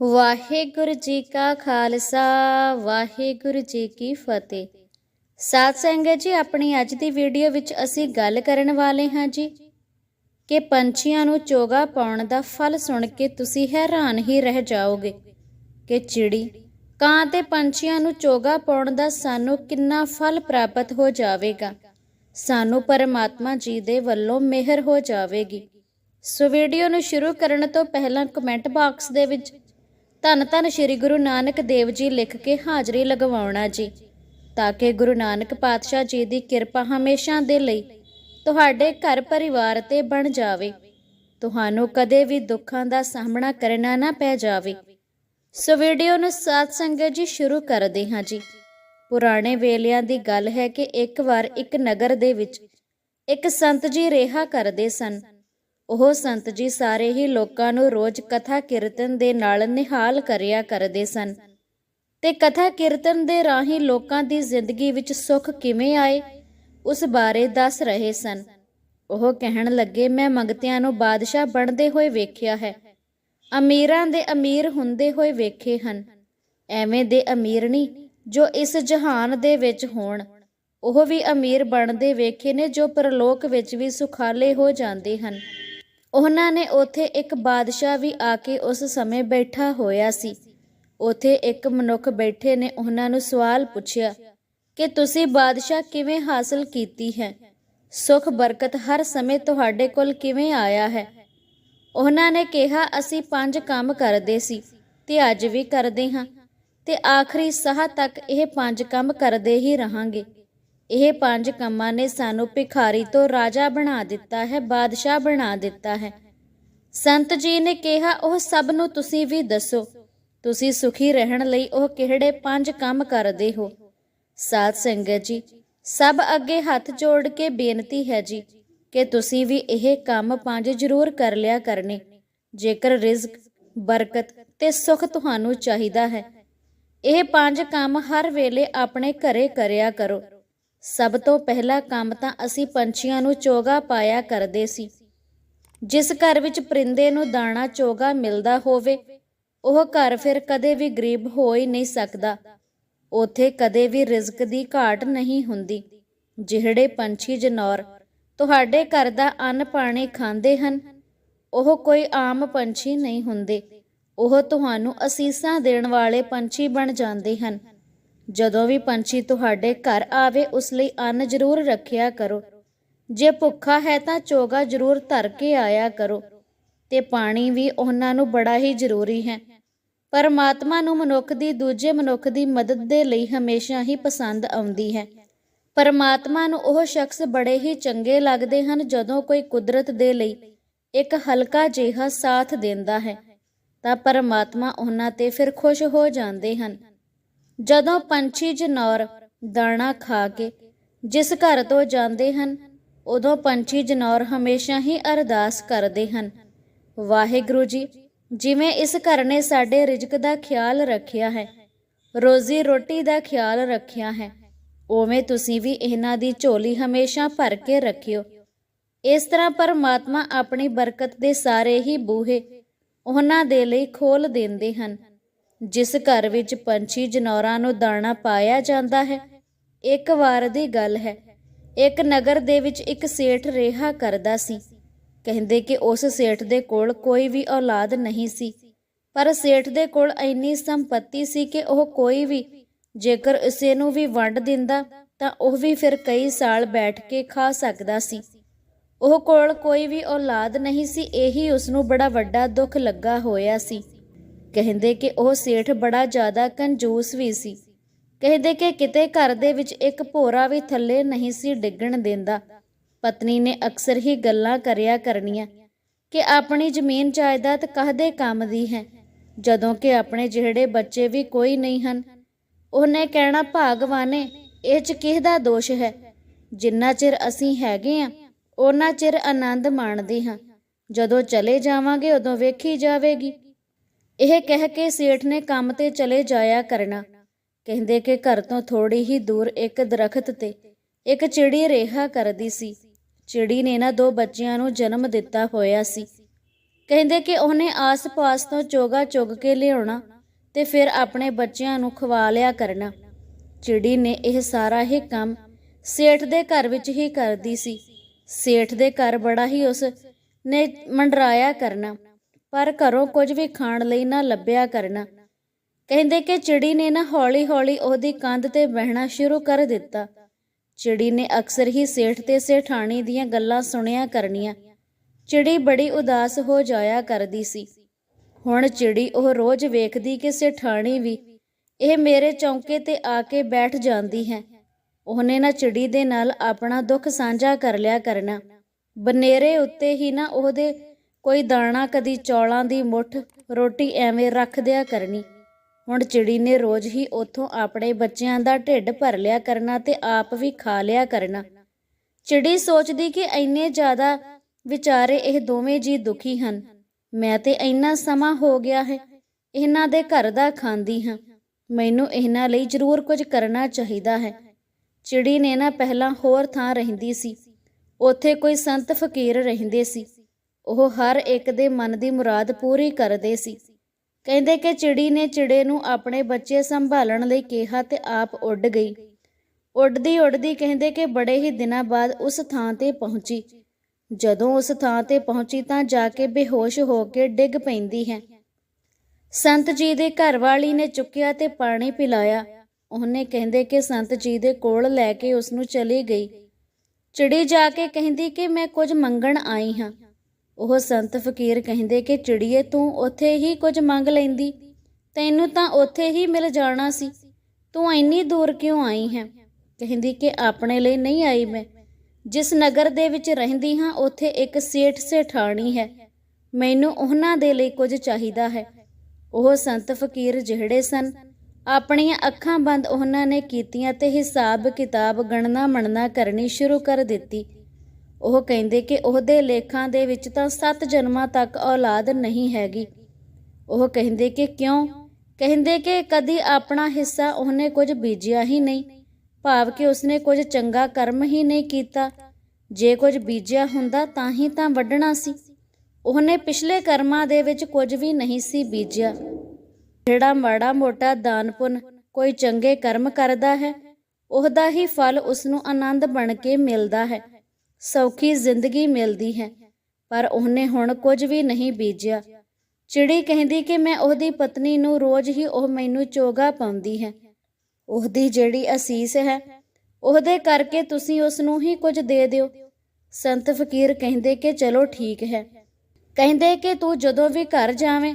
ਵਾਹਿਗੁਰੂ ਜੀ ਕਾ ਖਾਲਸਾ, ਵਾਹਿਗੁਰੂ ਜੀ ਕੀ ਫਤਿਹ। ਸਾਧ ਸੰਗਤ ਜੀ, ਆਪਣੀ ਅੱਜ ਦੀ ਵੀਡੀਓ ਵਿੱਚ ਅਸੀਂ ਗੱਲ ਕਰਨ ਵਾਲੇ ਹਾਂ ਜੀ ਕਿ ਪੰਛੀਆਂ ਨੂੰ ਚੋਗਾ ਪਾਉਣ ਦਾ ਫਲ ਸੁਣ ਕੇ ਤੁਸੀਂ ਹੈਰਾਨ ਹੀ ਰਹਿ ਜਾਓਗੇ ਕਿ ਚਿੜੀ ਕਾਂ ਤੇ ਪੰਛੀਆਂ ਨੂੰ ਚੋਗਾ ਪਾਉਣ ਦਾ ਸਾਨੂੰ ਕਿੰਨਾ ਫਲ ਪ੍ਰਾਪਤ ਹੋ ਜਾਵੇਗਾ। ਸਾਨੂੰ ਪਰਮਾਤਮਾ ਜੀ ਦੇ ਵੱਲੋਂ ਮਿਹਰ ਹੋ ਜਾਵੇਗੀ। ਸੋ ਵੀਡੀਓ ਨੂੰ ਸ਼ੁਰੂ ਕਰਨ ਤੋਂ ਪਹਿਲਾਂ ਕਮੈਂਟ ਬਾਕਸ ਦੇ ਵਿੱਚ ਧੰਨ ਧੰਨ ਸ੍ਰੀ ਗੁਰੂ ਨਾਨਕ ਦੇਵ ਜੀ ਲਿਖ ਕੇ ਹਾਜ਼ਰੀ ਲਗਵਾਉਣਾ ਜੀ। ਤਾਂ ਕਿ ਗੁਰੂ ਨਾਨਕ ਪਾਤਸ਼ਾਹ ਜੀ ਦੀ ਕਿਰਪਾ ਹਮੇਸ਼ਾ ਦੇ ਲਈ ਤੁਹਾਡੇ ਘਰ ਪਰਿਵਾਰ ਤੇ ਬਣ ਜਾਵੇ। ਤੁਹਾਨੂੰ ਕਦੇ ਵੀ ਦੁੱਖਾਂ ਦਾ ਸਾਹਮਣਾ ਕਰਨਾ ਨਾ ਪੈ ਜਾਵੇ। ਸੋ ਵੀਡੀਓ ਨੂੰ ਸਾਥ ਸੰਗਤ ਜੀ ਸ਼ੁਰੂ ਕਰਦੇ ਹਾਂ ਜੀ। ਪੁਰਾਣੇ ਵੇਲਿਆਂ ਦੀ ਗੱਲ ਹੈ ਕਿ ਇੱਕ ਵਾਰ ਇੱਕ ਨਗਰ ਦੇ ਵਿੱਚ ਇੱਕ ਸੰਤ ਜੀ ਰਿਹਾ ਕਰਦੇ ਸਨ। ਉਹ ਸੰਤ ਜੀ ਸਾਰੇ ਹੀ ਲੋਕਾਂ ਨੂੰ ਰੋਜ਼ ਕਥਾ ਕੀਰਤਨ ਦੇ ਨਾਲ ਨਿਹਾਲ ਕਰਿਆ ਕਰਦੇ ਸਨ। ਤੇ ਕਥਾ ਕੀਰਤਨ ਦੇ ਰਾਹੀਂ ਲੋਕਾਂ ਦੀ ਜ਼ਿੰਦਗੀ ਵਿੱਚ ਸੁੱਖ ਕਿਵੇਂ ਆਏ, ਉਸ ਬਾਰੇ ਦੱਸ ਰਹੇ ਸਨ। ਉਹ ਕਹਿਣ ਲੱਗੇ, ਮੈਂ ਮੰਗਤਿਆਂ ਨੂੰ ਬਾਦਸ਼ਾਹ ਬਣਦੇ ਹੋਏ ਵੇਖਿਆ ਹੈ। ਅਮੀਰਾਂ ਦੇ ਅਮੀਰ ਹੁੰਦੇ ਹੋਏ ਵੇਖੇ ਹਨ। ਐਵੇਂ ਦੇ ਅਮੀਰ ਨਹੀਂ ਜੋ ਇਸ ਜਹਾਨ ਦੇ ਵਿੱਚ ਹੋਣ। ਉਹ ਵੀ ਅਮੀਰ ਬਣਦੇ ਵੇਖੇ ਨੇ ਜੋ ਪਰਲੋਕ ਵਿੱਚ ਵੀ ਸੁਖਾਲੇ ਹੋ ਜਾਂਦੇ ਹਨ। ਉਹਨਾਂ ਨੇ ਉੱਥੇ ਇੱਕ ਬਾਦਸ਼ਾਹ ਵੀ ਆ ਕੇ ਉਸ ਸਮੇਂ ਬੈਠਾ ਹੋਇਆ ਸੀ। ਉੱਥੇ ਇੱਕ ਮਨੁੱਖ ਬੈਠੇ ਨੇ, ਉਹਨਾਂ ਨੂੰ ਸਵਾਲ ਪੁੱਛਿਆ ਕਿ ਤੁਸੀਂ ਬਾਦਸ਼ਾਹ ਕਿਵੇਂ ਹਾਸਲ ਕੀਤੀ ਹੈ? ਸੁਖ ਬਰਕਤ ਹਰ ਸਮੇਂ ਤੁਹਾਡੇ ਕੋਲ ਕਿਵੇਂ ਆਇਆ ਹੈ? ਉਹਨਾਂ ਨੇ ਕਿਹਾ, ਅਸੀਂ ਪੰਜ ਕੰਮ ਕਰਦੇ ਸੀ ਤੇ ਅੱਜ ਵੀ ਕਰਦੇ ਹਾਂ ਤੇ ਆਖਰੀ ਸਾਹ ਤੱਕ ਇਹ ਪੰਜ ਕੰਮ ਕਰਦੇ ਹੀ ਰਹਾਂਗੇ। ਇਹ ਪੰਜ ਕੰਮਾਂ ਨੇ ਸਾਨੂੰ ਭਿਖਾਰੀ ਤੋਂ ਰਾਜਾ ਬਣਾ ਦਿੱਤਾ ਹੈ, ਬਾਦਸ਼ਾਹ ਬਣਾ ਦਿੱਤਾ ਹੈ। ਸੰਤ ਜੀ ਨੇ ਕਿਹਾ, ਉਹ ਸਭ ਨੂੰ ਤੁਸੀਂ ਵੀ ਦੱਸੋ, ਤੁਸੀਂ ਸੁਖੀ ਰਹਿਣ ਲਈ ਉਹ ਕਿਹੜੇ ਪੰਜ ਕੰਮ ਕਰਦੇ ਹੋ? ਸਾਧ ਸੰਗਤ ਜੀ, ਸਭ ਅੱਗੇ ਹੱਥ ਜੋੜ ਕੇ ਬੇਨਤੀ ਹੈ ਜੀ, ਕਿ ਤੁਸੀਂ ਵੀ ਇਹ ਕੰਮ ਪੰਜ ਜ਼ਰੂਰ ਕਰ ਲਿਆ ਕਰਨੇ। ਜੇਕਰ ਰਿਜ਼ਕ, ਬਰਕਤ ਤੇ ਸੁਖ ਤੁਹਾਨੂੰ ਚਾਹੀਦਾ ਹੈ, ਇਹ ਪੰਜ ਕੰਮ ਹਰ ਵੇਲੇ ਆਪਣੇ ਘਰੇ ਕਰਿਆ ਕਰੋ। ਸਭ ਤੋਂ ਪਹਿਲਾ ਕੰਮ ਤਾਂ ਅਸੀਂ ਪੰਛੀਆਂ ਨੂੰ ਚੋਗਾ ਪਾਇਆ ਕਰਦੇ ਸੀ। ਜਿਸ ਘਰ ਵਿੱਚ ਪਰਿੰਦੇ ਨੂੰ ਦਾਣਾ ਚੋਗਾ ਮਿਲਦਾ ਹੋਵੇ, ਉਹ ਘਰ ਫਿਰ ਕਦੇ ਵੀ ਗਰੀਬ ਹੋ ਹੀ ਨਹੀਂ ਸਕਦਾ। ਉਥੇ ਕਦੇ ਵੀ ਰਿਜ਼ਕ ਦੀ ਘਾਟ ਨਹੀਂ ਹੁੰਦੀ। ਜਿਹੜੇ ਪੰਛੀ ਜਨੌਰ ਤੁਹਾਡੇ ਘਰ ਦਾ ਅੰਨ ਪਾਣੀ ਖਾਂਦੇ ਹਨ, ਉਹ ਕੋਈ ਆਮ ਪੰਛੀ ਨਹੀਂ ਹੁੰਦੇ। ਉਹ ਤੁਹਾਨੂੰ ਅਸੀਸਾਂ ਦੇਣ ਵਾਲੇ ਪੰਛੀ ਬਣ ਜਾਂਦੇ ਹਨ। ਜਦੋਂ ਵੀ ਪੰਛੀ ਤੁਹਾਡੇ ਘਰ ਆਵੇ, ਉਸ ਲਈ ਅੰਨ ਜ਼ਰੂਰ ਰੱਖਿਆ ਕਰੋ। ਜੇ ਭੁੱਖਾ ਹੈ ਤਾਂ ਚੋਗਾ ਜ਼ਰੂਰ ਧਰ ਕੇ ਆਇਆ ਕਰੋ ਤੇ ਪਾਣੀ ਵੀ ਉਹਨਾਂ ਨੂੰ ਬੜਾ ਹੀ ਜ਼ਰੂਰੀ ਹੈ। ਪਰਮਾਤਮਾ ਨੂੰ ਮਨੁੱਖ ਦੀ, ਦੂਜੇ ਮਨੁੱਖ ਦੀ ਮਦਦ ਦੇ ਲਈ ਹਮੇਸ਼ਾ ਹੀ ਪਸੰਦ ਆਉਂਦੀ ਹੈ। ਪਰਮਾਤਮਾ ਨੂੰ ਉਹ ਸ਼ਖਸ ਬੜੇ ਹੀ ਚੰਗੇ ਲੱਗਦੇ ਹਨ ਜਦੋਂ ਕੋਈ ਕੁਦਰਤ ਦੇ ਲਈ ਇੱਕ ਹਲਕਾ ਜਿਹਾ ਸਾਥ ਦਿੰਦਾ ਹੈ। ਤਾਂ ਪਰਮਾਤਮਾ ਉਹਨਾਂ ਤੇ ਫਿਰ ਖੁਸ਼ ਹੋ ਜਾਂਦੇ ਹਨ। ਜਦੋਂ ਪੰਛੀ ਜਨੌਰ ਦਾਣਾ ਖਾ ਕੇ ਜਿਸ ਘਰ ਤੋਂ ਜਾਂਦੇ ਹਨ, ਉਦੋਂ ਪੰਛੀ ਜਨੌਰ ਹਮੇਸ਼ਾ ਹੀ ਅਰਦਾਸ ਕਰਦੇ ਹਨ। ਵਾਹਿਗੁਰੂ ਜੀ, ਜਿਵੇਂ ਇਸ ਘਰ ਨੇ ਸਾਡੇ ਰਿਜ਼ਕ ਦਾ ਖਿਆਲ ਰੱਖਿਆ ਹੈ, ਰੋਜ਼ੀ ਰੋਟੀ ਦਾ ਖਿਆਲ ਰੱਖਿਆ ਹੈ, ਉਵੇਂ ਤੁਸੀਂ ਵੀ ਇਹਨਾਂ ਦੀ ਝੋਲੀ ਹਮੇਸ਼ਾ ਭਰ ਕੇ ਰੱਖਿਓ। ਇਸ ਤਰ੍ਹਾਂ ਪਰਮਾਤਮਾ ਆਪਣੀ ਬਰਕਤ ਦੇ ਸਾਰੇ ਹੀ ਬੂਹੇ ਉਹਨਾਂ ਦੇ ਲਈ ਖੋਲ ਦਿੰਦੇ ਹਨ। ਜਿਸ ਘਰ ਵਿੱਚ ਪੰਛੀ ਜਨੌਰਾਂ ਨੂੰ ਦਾਣਾ ਪਾਇਆ ਜਾਂਦਾ ਹੈ। ਇੱਕ ਵਾਰ ਦੀ ਗੱਲ ਹੈ। ਇੱਕ ਨਗਰ ਦੇ ਵਿੱਚ ਇੱਕ ਸੇਠ ਰਿਹਾ ਕਰਦਾ ਸੀ। ਕਹਿੰਦੇ ਕਿ ਉਸ ਸੇਠ ਦੇ ਕੋਲ ਕੋਈ ਵੀ ਔਲਾਦ ਨਹੀਂ ਸੀ। ਪਰ ਸੇਠ ਦੇ ਕੋਲ ਇੰਨੀ ਸੰਪਤੀ ਸੀ ਕਿ ਉਹ ਕੋਈ ਵੀ, ਜੇਕਰ ਇਸੇ ਨੂੰ ਵੀ ਵੰਡ ਦਿੰਦਾ, ਤਾਂ ਉਹ ਵੀ ਫਿਰ ਕਈ ਸਾਲ ਬੈਠ ਕੇ ਖਾ ਸਕਦਾ ਸੀ। ਉਹ ਕੋਲ ਕੋਈ ਵੀ ਔਲਾਦ ਨਹੀਂ ਸੀ। ਇਹੀ ਉਸ ਨੂੰ ਬੜਾ ਵੱਡਾ ਦੁੱਖ ਲੱਗਾ ਹੋਇਆ ਸੀ। ਕਹਿੰਦੇ ਕਿ ਉਹ ਸੇਠ ਬੜਾ ਜ਼ਿਆਦਾ ਕੰਜੂਸ ਵੀ ਸੀ। ਕਹਿੰਦੇ ਕਿ ਕਿਤੇ ਘਰ ਦੇ ਵਿੱਚ ਇੱਕ ਭੋਰਾ ਵੀ ਥੱਲੇ ਨਹੀਂ ਸੀ ਡਿੱਗਣ ਦਿੰਦਾ। ਪਤਨੀ ਨੇ ਅਕਸਰ ਹੀ ਗੱਲਾਂ ਕਰਿਆ ਕਰਨੀਆਂ ਕਿ ਆਪਣੀ ਜ਼ਮੀਨ ਜਾਇਦਾਦ ਕਾਹਦੇ ਕੰਮ ਦੀ ਹੈ? ਜਦੋਂ ਕਿ ਆਪਣੇ ਜਿਹੜੇ ਬੱਚੇ ਵੀ ਕੋਈ ਨਹੀਂ ਹਨ, ਉਹਨੇ ਕਹਿਣਾ, ਭਾਗਵਾਨੇ, ਇਹ ਚ ਕਿਸ ਦਾ ਦੋਸ਼ ਹੈ? ਜਿੰਨਾ ਚਿਰ ਅਸੀਂ ਹੈਗੇ ਆ ਉਹਨਾਂ ਚਿਰ ਆਨੰਦ ਮਾਣਦੇ ਹਾਂ। ਜਦੋਂ ਚਲੇ ਜਾਵਾਂਗੇ, ਉਦੋਂ ਵੇਖੀ ਜਾਵੇਗੀ। ਇਹ ਕਹਿ ਕੇ ਸੇਠ ਨੇ ਕੰਮ ਤੇ ਚਲੇ ਜਾਇਆ ਕਰਨਾ। ਕਹਿੰਦੇ ਕਿ ਘਰ ਤੋਂ ਥੋੜੀ ਹੀ ਦੂਰ ਇੱਕ ਦਰਖਤ ਤੇ ਇੱਕ ਚਿੜੀ ਰਿਹਾ ਕਰਦੀ ਸੀ। ਚਿੜੀ ਨੇ ਨਾ ਦੋ ਬੱਚਿਆਂ ਨੂੰ ਜਨਮ ਦਿੱਤਾ ਹੋਇਆ ਸੀ। ਕਹਿੰਦੇ ਕਿ ਉਹਨੇ ਆਸ-ਪਾਸ ਤੋਂ ਚੋਗਾ ਚੁਗ ਕੇ ਲਿਆਉਣਾ ਤੇ ਫਿਰ ਆਪਣੇ ਬੱਚਿਆਂ ਨੂੰ ਖਵਾ ਲਿਆ ਕਰਨਾ। ਚਿੜੀ ਨੇ ਇਹ ਸਾਰਾ ਹੀ ਕੰਮ ਸੇਠ ਦੇ ਘਰ ਵਿੱਚ ਹੀ ਕਰਦੀ ਸੀ। ਸੇਠ ਦੇ ਘਰ ਬੜਾ ਹੀ ਉਸ ਨੇ ਮੰਡਰਾਇਆ ਕਰਨਾ। ਪਰ ਘਰੋਂ ਕੁਝ ਵੀ ਖਾਣ ਲਈ ਨਾ ਲੱਭਿਆ ਕਰਨਾ। ਕਹਿੰਦੇ ਕਿ ਚਿੜੀ ਨੇ ਨਾ ਹੌਲੀ-ਹੌਲੀ ਉਹਦੀ ਕੰਧ ਤੇ ਬਹਿਣਾ ਸ਼ੁਰੂ ਕਰ ਦਿੱਤਾ। ਚਿੜੀ ਨੇ ਅਕਸਰ ਹੀ ਸੇਠ ਤੇ ਸੇਠਾਣੀ ਦੀਆਂ ਗੱਲਾਂ ਸੁਣਿਆ ਕਰਨੀਆਂ। ਚਿੜੀ ਬੜੀ ਉਦਾਸ ਹੋ ਜਾਇਆ ਕਰਦੀ ਸੀ। ਹੁਣ ਚਿੜੀ ਉਹ ਰੋਜ਼ ਵੇਖਦੀ ਕਿ ਸੇਠਾਣੀ ਵੀ ਇਹ ਮੇਰੇ ਚੌਂਕੇ ਤੇ ਆ ਕੇ ਬੈਠ ਜਾਂਦੀ ਹੈ। ਉਹਨੇ ਨਾ ਚਿੜੀ ਦੇ ਨਾਲ ਆਪਣਾ ਦੁੱਖ ਸਾਂਝਾ ਕਰ ਲਿਆ ਕਰਨਾ। ਬਨੇਰੇ ਉੱਤੇ ਹੀ ਨਾ ਉਹਦੇ ਕੋਈ ਦਾਣਾ ਕਦੀ ਚੌਲਾਂ ਦੀ ਮੁੱਠ, ਰੋਟੀ ਐਵੇਂ ਰੱਖ ਦਿਆ ਕਰਨੀ। ਹੁਣ ਚਿੜੀ ਨੇ ਰੋਜ਼ ਹੀ ਉੱਥੋਂ ਆਪਣੇ ਬੱਚਿਆਂ ਦਾ ਢਿੱਡ ਭਰ ਲਿਆ ਕਰਨਾ ਤੇ ਆਪ ਵੀ ਖਾ ਲਿਆ ਕਰਨਾ। ਚਿੜੀ ਸੋਚਦੀ ਕਿ ਇੰਨੇ ਜ਼ਿਆਦਾ ਵਿਚਾਰੇ ਇਹ ਦੋਵੇਂ ਜੀ ਦੁਖੀ ਹਨ। ਮੈਂ ਤੇ ਇੰਨਾ ਸਮਾਂ ਹੋ ਗਿਆ ਹੈ, ਇਹਨਾਂ ਦੇ ਘਰ ਦਾ ਖਾਂਦੀ ਹਾਂ। ਮੈਨੂੰ ਇਹਨਾਂ ਲਈ ਜ਼ਰੂਰ ਕੁਝ ਕਰਨਾ ਚਾਹੀਦਾ ਹੈ। ਚਿੜੀ ਨੇ ਨਾ ਪਹਿਲਾਂ ਹੋਰ ਥਾਂ ਰਹਿੰਦੀ ਸੀ। ਉੱਥੇ ਕੋਈ ਸੰਤ ਫਕੀਰ ਰਹਿੰਦੇ ਸੀ। ਉਹ ਹਰ ਇੱਕ ਦੇ ਮਨ ਦੀ ਮੁਰਾਦ ਪੂਰੀ ਕਰਦੇ ਸੀ। ਕਹਿੰਦੇ ਕਿ ਚਿੜੀ ਨੇ ਚਿੜੇ ਨੂੰ ਆਪਣੇ ਬੱਚੇ ਸੰਭਾਲਣ ਲਈ ਕਿਹਾ ਤੇ ਆਪ ਉੱਡ ਗਈ। ਉੱਡਦੀ ਉੱਡਦੀ ਕਹਿੰਦੇ ਕਿ ਬੜੇ ਹੀ ਦਿਨਾਂ ਬਾਅਦ ਉਸ ਥਾਂ ਤੇ ਪਹੁੰਚੀ। ਜਦੋਂ ਉਸ ਥਾਂ ਤੇ ਪਹੁੰਚੀ ਤਾਂ ਜਾ ਕੇ ਬੇਹੋਸ਼ ਹੋ ਕੇ ਡਿੱਗ ਪੈਂਦੀ ਹੈ। ਸੰਤ ਜੀ ਦੇ ਘਰ ਵਾਲੀ ਨੇ ਚੁੱਕਿਆ ਤੇ ਪਾਣੀ ਪਿਲਾਇਆ। ਉਹਨੇ ਕਹਿੰਦੇ ਕਿ ਸੰਤ ਜੀ ਦੇ ਕੋਲ ਲੈ ਕੇ ਉਸ ਨੂੰ ਚਲੀ ਗਈ। ਚਿੜੀ ਜਾ ਕੇ ਕਹਿੰਦੀ ਕਿ ਮੈਂ ਕੁਝ ਮੰਗਣ ਆਈ ਹਾਂ। ਉਹ ਸੰਤ ਫਕੀਰ ਕਹਿੰਦੇ ਕਿ ਚਿੜੀਏ ਤੂੰ ਉੱਥੇ ਹੀ ਕੁਝ ਮੰਗ ਲੈਂਦੀ, ਤੈਨੂੰ ਤਾਂ ਉੱਥੇ ਹੀ ਮਿਲ ਜਾਣਾ ਸੀ, ਤੂੰ ਇੰਨੀ ਦੂਰ ਕਿਉਂ ਆਈ ਹੈ? ਕਹਿੰਦੀ ਕਿ ਆਪਣੇ ਲਈ ਨਹੀਂ ਆਈ ਮੈਂ। ਜਿਸ ਨਗਰ ਦੇ ਵਿੱਚ ਰਹਿੰਦੀ ਹਾਂ, ਉੱਥੇ ਇੱਕ ਸੇਠ ਸੇਠਾਣੀ ਹੈ। ਮੈਨੂੰ ਉਹਨਾਂ ਦੇ ਲਈ ਕੁਝ ਚਾਹੀਦਾ ਹੈ। ਉਹ ਸੰਤ ਫਕੀਰ ਜਿਹੜੇ ਸਨ, ਆਪਣੀਆਂ ਅੱਖਾਂ ਬੰਦ ਉਹਨਾਂ ਨੇ ਕੀਤੀਆਂ ਤੇ ਹਿਸਾਬ ਕਿਤਾਬ ਗਣਨਾ ਮਣਨਾ ਕਰਨੀ ਸ਼ੁਰੂ ਕਰ ਦਿੱਤੀ। ਉਹ ਕਹਿੰਦੇ ਕਿ ਉਹਦੇ ਲੇਖਾਂ ਦੇ ਵਿੱਚ ਤਾਂ ਸੱਤ ਜਨਮਾਂ ਤੱਕ ਔਲਾਦ ਨਹੀਂ ਹੈਗੀ। ਉਹ ਕਹਿੰਦੇ ਕਿ ਕਿਉਂ? ਕਹਿੰਦੇ ਕਿ ਕਦੀ ਆਪਣਾ ਹਿੱਸਾ ਉਹਨੇ ਕੁਝ ਬੀਜਿਆ ਹੀ ਨਹੀਂ। ਭਾਵ ਕਿ ਉਸਨੇ ਕੁਝ ਚੰਗਾ ਕਰਮ ਹੀ ਨਹੀਂ ਕੀਤਾ। ਜੇ ਕੁਝ ਬੀਜਿਆ ਹੁੰਦਾ ਤਾਂ ਹੀ ਤਾਂ ਵੱਢਣਾ ਸੀ। ਉਹਨੇ ਪਿਛਲੇ ਕਰਮਾਂ ਦੇ ਵਿੱਚ ਕੁਝ ਵੀ ਨਹੀਂ ਸੀ ਬੀਜਿਆ। ਜਿਹੜਾ ਮਾੜਾ ਮੋਟਾ ਦਾਨ ਪੁੰਨ ਕੋਈ ਚੰਗੇ ਕਰਮ ਕਰਦਾ ਹੈ, ਉਹਦਾ ਹੀ ਫਲ ਉਸ ਨੂੰ ਆਨੰਦ ਬਣ ਕੇ ਮਿਲਦਾ ਹੈ। ਸੌਖੀ ਜ਼ਿੰਦਗੀ ਮਿਲਦੀ ਹੈ, ਪਰ ਉਹਨੇ ਹੁਣ ਕੁਝ ਵੀ ਨਹੀਂ ਬੀਜਿਆ। ਚਿੜੀ ਕਹਿੰਦੀ ਕਿ ਮੈਂ ਉਹਦੀ ਪਤਨੀ ਨੂੰ ਰੋਜ਼ ਹੀ ਉਹ ਮੈਨੂੰ ਚੋਗਾ ਪਾਉਂਦੀ ਹੈ। ਉਹਦੀ ਜਿਹੜੀ ਅਸੀਸ ਹੈ, ਉਹਦੇ ਕਰਕੇ ਤੁਸੀਂ ਉਸ ਨੂੰ ਹੀ ਕੁਝ ਦੇ ਦਿਓ। ਸੰਤ ਫਕੀਰ ਕਹਿੰਦੇ ਕਿ ਚਲੋ ਠੀਕ ਹੈ। ਕਹਿੰਦੇ ਕਿ ਤੂੰ ਜਦੋਂ ਵੀ ਘਰ ਜਾਵੇਂ,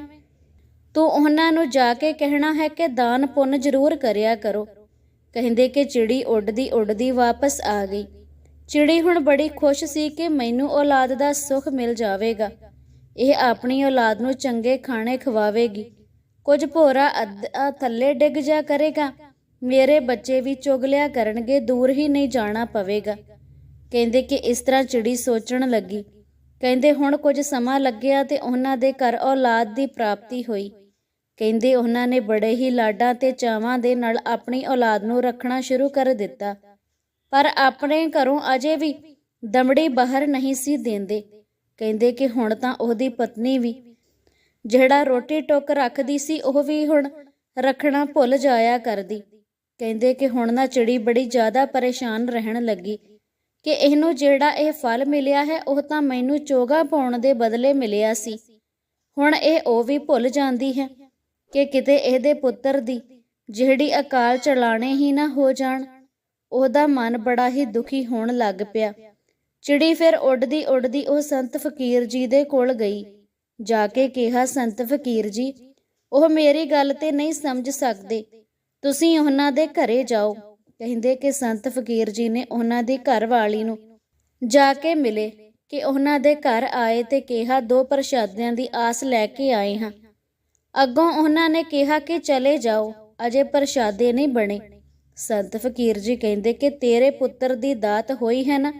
ਤੂੰ ਉਹਨਾਂ ਨੂੰ ਜਾ ਕੇ ਕਹਿਣਾ ਹੈ ਕਿ ਦਾਨ ਪੁੰਨ ਜ਼ਰੂਰ ਕਰਿਆ ਕਰੋ। ਕਹਿੰਦੇ ਕਿ ਚਿੜੀ ਉੱਡਦੀ ਉੱਡਦੀ ਵਾਪਸ ਆ ਗਈ। ਚਿੜੀ ਹੁਣ ਬੜੀ ਖੁਸ਼ ਸੀ ਕਿ ਮੈਨੂੰ ਔਲਾਦ ਦਾ ਸੁੱਖ ਮਿਲ ਜਾਵੇਗਾ। ਇਹ ਆਪਣੀ ਔਲਾਦ ਨੂੰ ਚੰਗੇ ਖਾਣੇ ਖਵਾਵੇਗੀ। ਕੁਝ ਭੋਰਾ ਥੱਲੇ ਡਿੱਗ ਜਾ ਕਰੇਗਾ। ਮੇਰੇ ਬੱਚੇ ਵੀ ਚੁਗਲਿਆ ਕਰਨਗੇ, ਦੂਰ ਹੀ ਨਹੀਂ ਜਾਣਾ ਪਵੇਗਾ। ਕਹਿੰਦੇ ਕਿ ਇਸ ਤਰ੍ਹਾਂ ਚਿੜੀ ਸੋਚਣ ਲੱਗੀ। ਕਹਿੰਦੇ ਹੁਣ ਕੁਝ ਸਮਾਂ ਲੱਗਿਆ ਤੇ ਉਹਨਾਂ ਦੇ ਘਰ ਔਲਾਦ ਦੀ ਪ੍ਰਾਪਤੀ ਹੋਈ। ਕਹਿੰਦੇ ਉਹਨਾਂ ਨੇ ਬੜੇ ਹੀ ਲਾਡਾਂ ਤੇ ਚਾਵਾਂ ਦੇ ਨਾਲ ਆਪਣੀ ਔਲਾਦ ਨੂੰ ਰੱਖਣਾ ਸ਼ੁਰੂ ਕਰ ਦਿੱਤਾ। ਪਰ ਆਪਣੇ ਘਰੋਂ ਅਜੇ ਵੀ ਦਮੜੀ ਬਾਹਰ ਨਹੀਂ ਸੀ ਦਿੰਦੇ। ਕਹਿੰਦੇ ਕਿ ਹੁਣ ਤਾਂ ਉਹਦੀ ਪਤਨੀ ਵੀ ਜਿਹੜਾ ਰੋਟੀ ਟੁੱਕ ਰੱਖਦੀ ਸੀ, ਉਹ ਵੀ ਹੁਣ ਰੱਖਣਾ ਭੁੱਲ ਜਾਇਆ ਕਰਦੀ। ਕਹਿੰਦੇ ਕਿ ਹੁਣ ਨਾ ਚਿੜੀ ਬੜੀ ਜ਼ਿਆਦਾ ਪਰੇਸ਼ਾਨ ਰਹਿਣ ਲੱਗੀ ਕਿ ਇਹਨੂੰ ਜਿਹੜਾ ਇਹ ਫਲ ਮਿਲਿਆ ਹੈ, ਉਹ ਤਾਂ ਮੈਨੂੰ ਚੋਗਾ ਪਾਉਣ ਦੇ ਬਦਲੇ ਮਿਲਿਆ ਸੀ। ਹੁਣ ਇਹ ਉਹ ਵੀ ਭੁੱਲ ਜਾਂਦੀ ਹੈ ਕਿ ਕਿਤੇ ਇਹਦੇ ਪੁੱਤਰ ਦੀ ਜਿਹੜੀ ਅਕਾਲ ਚਲਾਣੇ ਹੀ ਨਾ ਹੋ ਜਾਣ ਉਹਦਾ ਮਨ ਬੜਾ ਹੀ ਦੁਖੀ ਹੋਣ ਲੱਗ ਪਿਆ। ਚਿੜੀ ਫਿਰ ਉੱਡਦੀ ਉੱਡਦੀ ਉਹ ਸੰਤ ਫਕੀਰ ਜੀ ਦੇ ਕੋਲ ਗਈ। ਜਾ ਕੇ ਕਿਹਾ, ਸੰਤ ਫਕੀਰ ਜੀ, ਉਹ ਮੇਰੀ ਗੱਲ ਤੇ ਨਹੀਂ ਸਮਝ ਸਕਦੇ। ਤੁਸੀਂ ਉਹਨਾਂ ਦੇ ਘਰੇ ਜਾਓ। ਕਹਿੰਦੇ ਕਿ ਸੰਤ ਫਕੀਰ ਜੀ ਨੇ ਉਹਨਾਂ ਦੀ ਘਰ ਵਾਲੀ ਨੂੰ ਜਾ ਕੇ ਮਿਲੇ ਕਿ ਉਹਨਾਂ ਦੇ ਘਰ ਆਏ ਤੇ ਕਿਹਾ, ਦੋ ਪ੍ਰਸ਼ਾਦਿਆਂ ਦੀ ਆਸ ਲੈ ਕੇ ਆਏ ਹਾਂ। ਅੱਗੋਂ ਉਹਨਾਂ ਨੇ ਕਿਹਾ ਕਿ ਚਲੇ ਜਾਓ, ਅਜੇ ਪ੍ਰਸ਼ਾਦੇ ਨਹੀਂ ਬਣੇ। ਸੰਤ ਫਕੀਰ ਜੀ ਕਹਿੰਦੇ ਕਿ ਤੇਰੇ ਪੁੱਤਰ ਦੀ ਦਾਤ ਹੋਈ ਹੈ ਨਾ?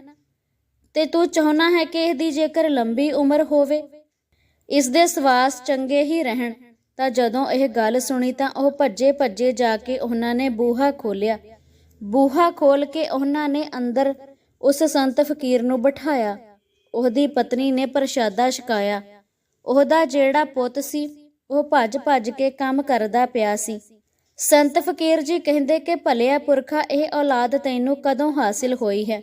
ਤੇ ਤੂੰ ਚਾਹਨਾ ਹੈ ਕਿ ਇਹਦੀ ਜੇਕਰ ਲੰਬੀ ਉਮਰ ਹੋਵੇ, ਇਸ ਦੇ ਸਵਾਸ ਚੰਗੇ ਹੀ ਰਹਿਣ। ਤਾਂ ਜਦੋਂ ਇਹ ਗੱਲ ਸੁਣੀ ਤਾਂ ਉਹ ਭੱਜੇ ਭੱਜੇ ਜਾ ਕੇ ਉਹਨਾਂ ਨੇ ਬੂਹਾ ਖੋਲਿਆ ਬੂਹਾ ਖੋਲ ਕੇ ਉਹਨਾਂ ਨੇ ਅੰਦਰ ਉਸ ਸੰਤ ਫਕੀਰ ਨੂੰ ਬਿਠਾਇਆ। ਉਹਦੀ ਪਤਨੀ ਨੇ ਪ੍ਰਸ਼ਾਦਾ ਛਕਾਇਆ। ਉਹਦਾ ਜਿਹੜਾ ਪੁੱਤ ਸੀ, ਉਹ ਭੱਜ ਭੱਜ ਕੇ ਕੰਮ ਕਰਦਾ ਪਿਆ ਸੀ। ਸੰਤ ਫਕੀਰ ਜੀ ਕਹਿੰਦੇ ਕਿ ਭਲਿਆ ਪੁਰਖਾ ਇਹ ਔਲਾਦ ਤੈਨੂੰ ਕਦੋਂ ਹਾਸਿਲ ਹੋਈ ਹੈ?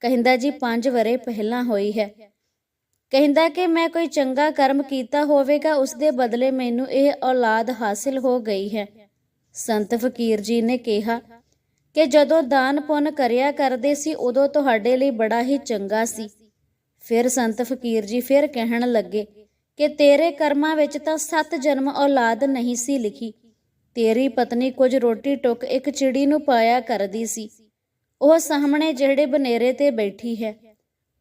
ਕਹਿੰਦਾ ਜੀ 5 ਵਰੇ ਪਹਿਲਾਂ ਹੋਈ ਹੈ। ਕਹਿੰਦਾ ਕਿ ਮੈਂ ਕੋਈ ਚੰਗਾ ਕਰਮ ਕੀਤਾ ਹੋਵੇਗਾ ਉਸ ਦੇ ਬਦਲੇ ਮੈਨੂੰ ਇਹ ਔਲਾਦ ਹਾਸਿਲ ਹੋ ਗਈ ਹੈ। ਸੰਤ ਫਕੀਰ ਜੀ ਨੇ ਕਿਹਾ ਕਿ ਜਦੋਂ ਦਾਨ ਪੁੰਨ ਕਰਿਆ ਕਰਦੇ ਸੀ, ਉਦੋਂ ਤੁਹਾਡੇ ਲਈ ਬੜਾ ਹੀ ਚੰਗਾ ਸੀ। ਫਿਰ ਸੰਤ ਫਕੀਰ ਜੀ ਫਿਰ ਕਹਿਣ ਲੱਗੇ ਕਿ ਤੇਰੇ ਕਰਮਾਂ ਵਿੱਚ ਤਾਂ ਸੱਤ ਜਨਮ ਔਲਾਦ ਨਹੀਂ ਸੀ ਲਿਖੀ। ਤੇਰੀ ਪਤਨੀ ਕੁਝ ਰੋਟੀ ਟੁੱਕ ਇੱਕ ਚਿੜੀ ਨੂੰ ਪਾਇਆ ਕਰਦੀ ਸੀ। ਉਹ ਸਾਹਮਣੇ ਜਿਹੜੇ ਬਨੇਰੇ ਤੇ ਬੈਠੀ ਹੈ।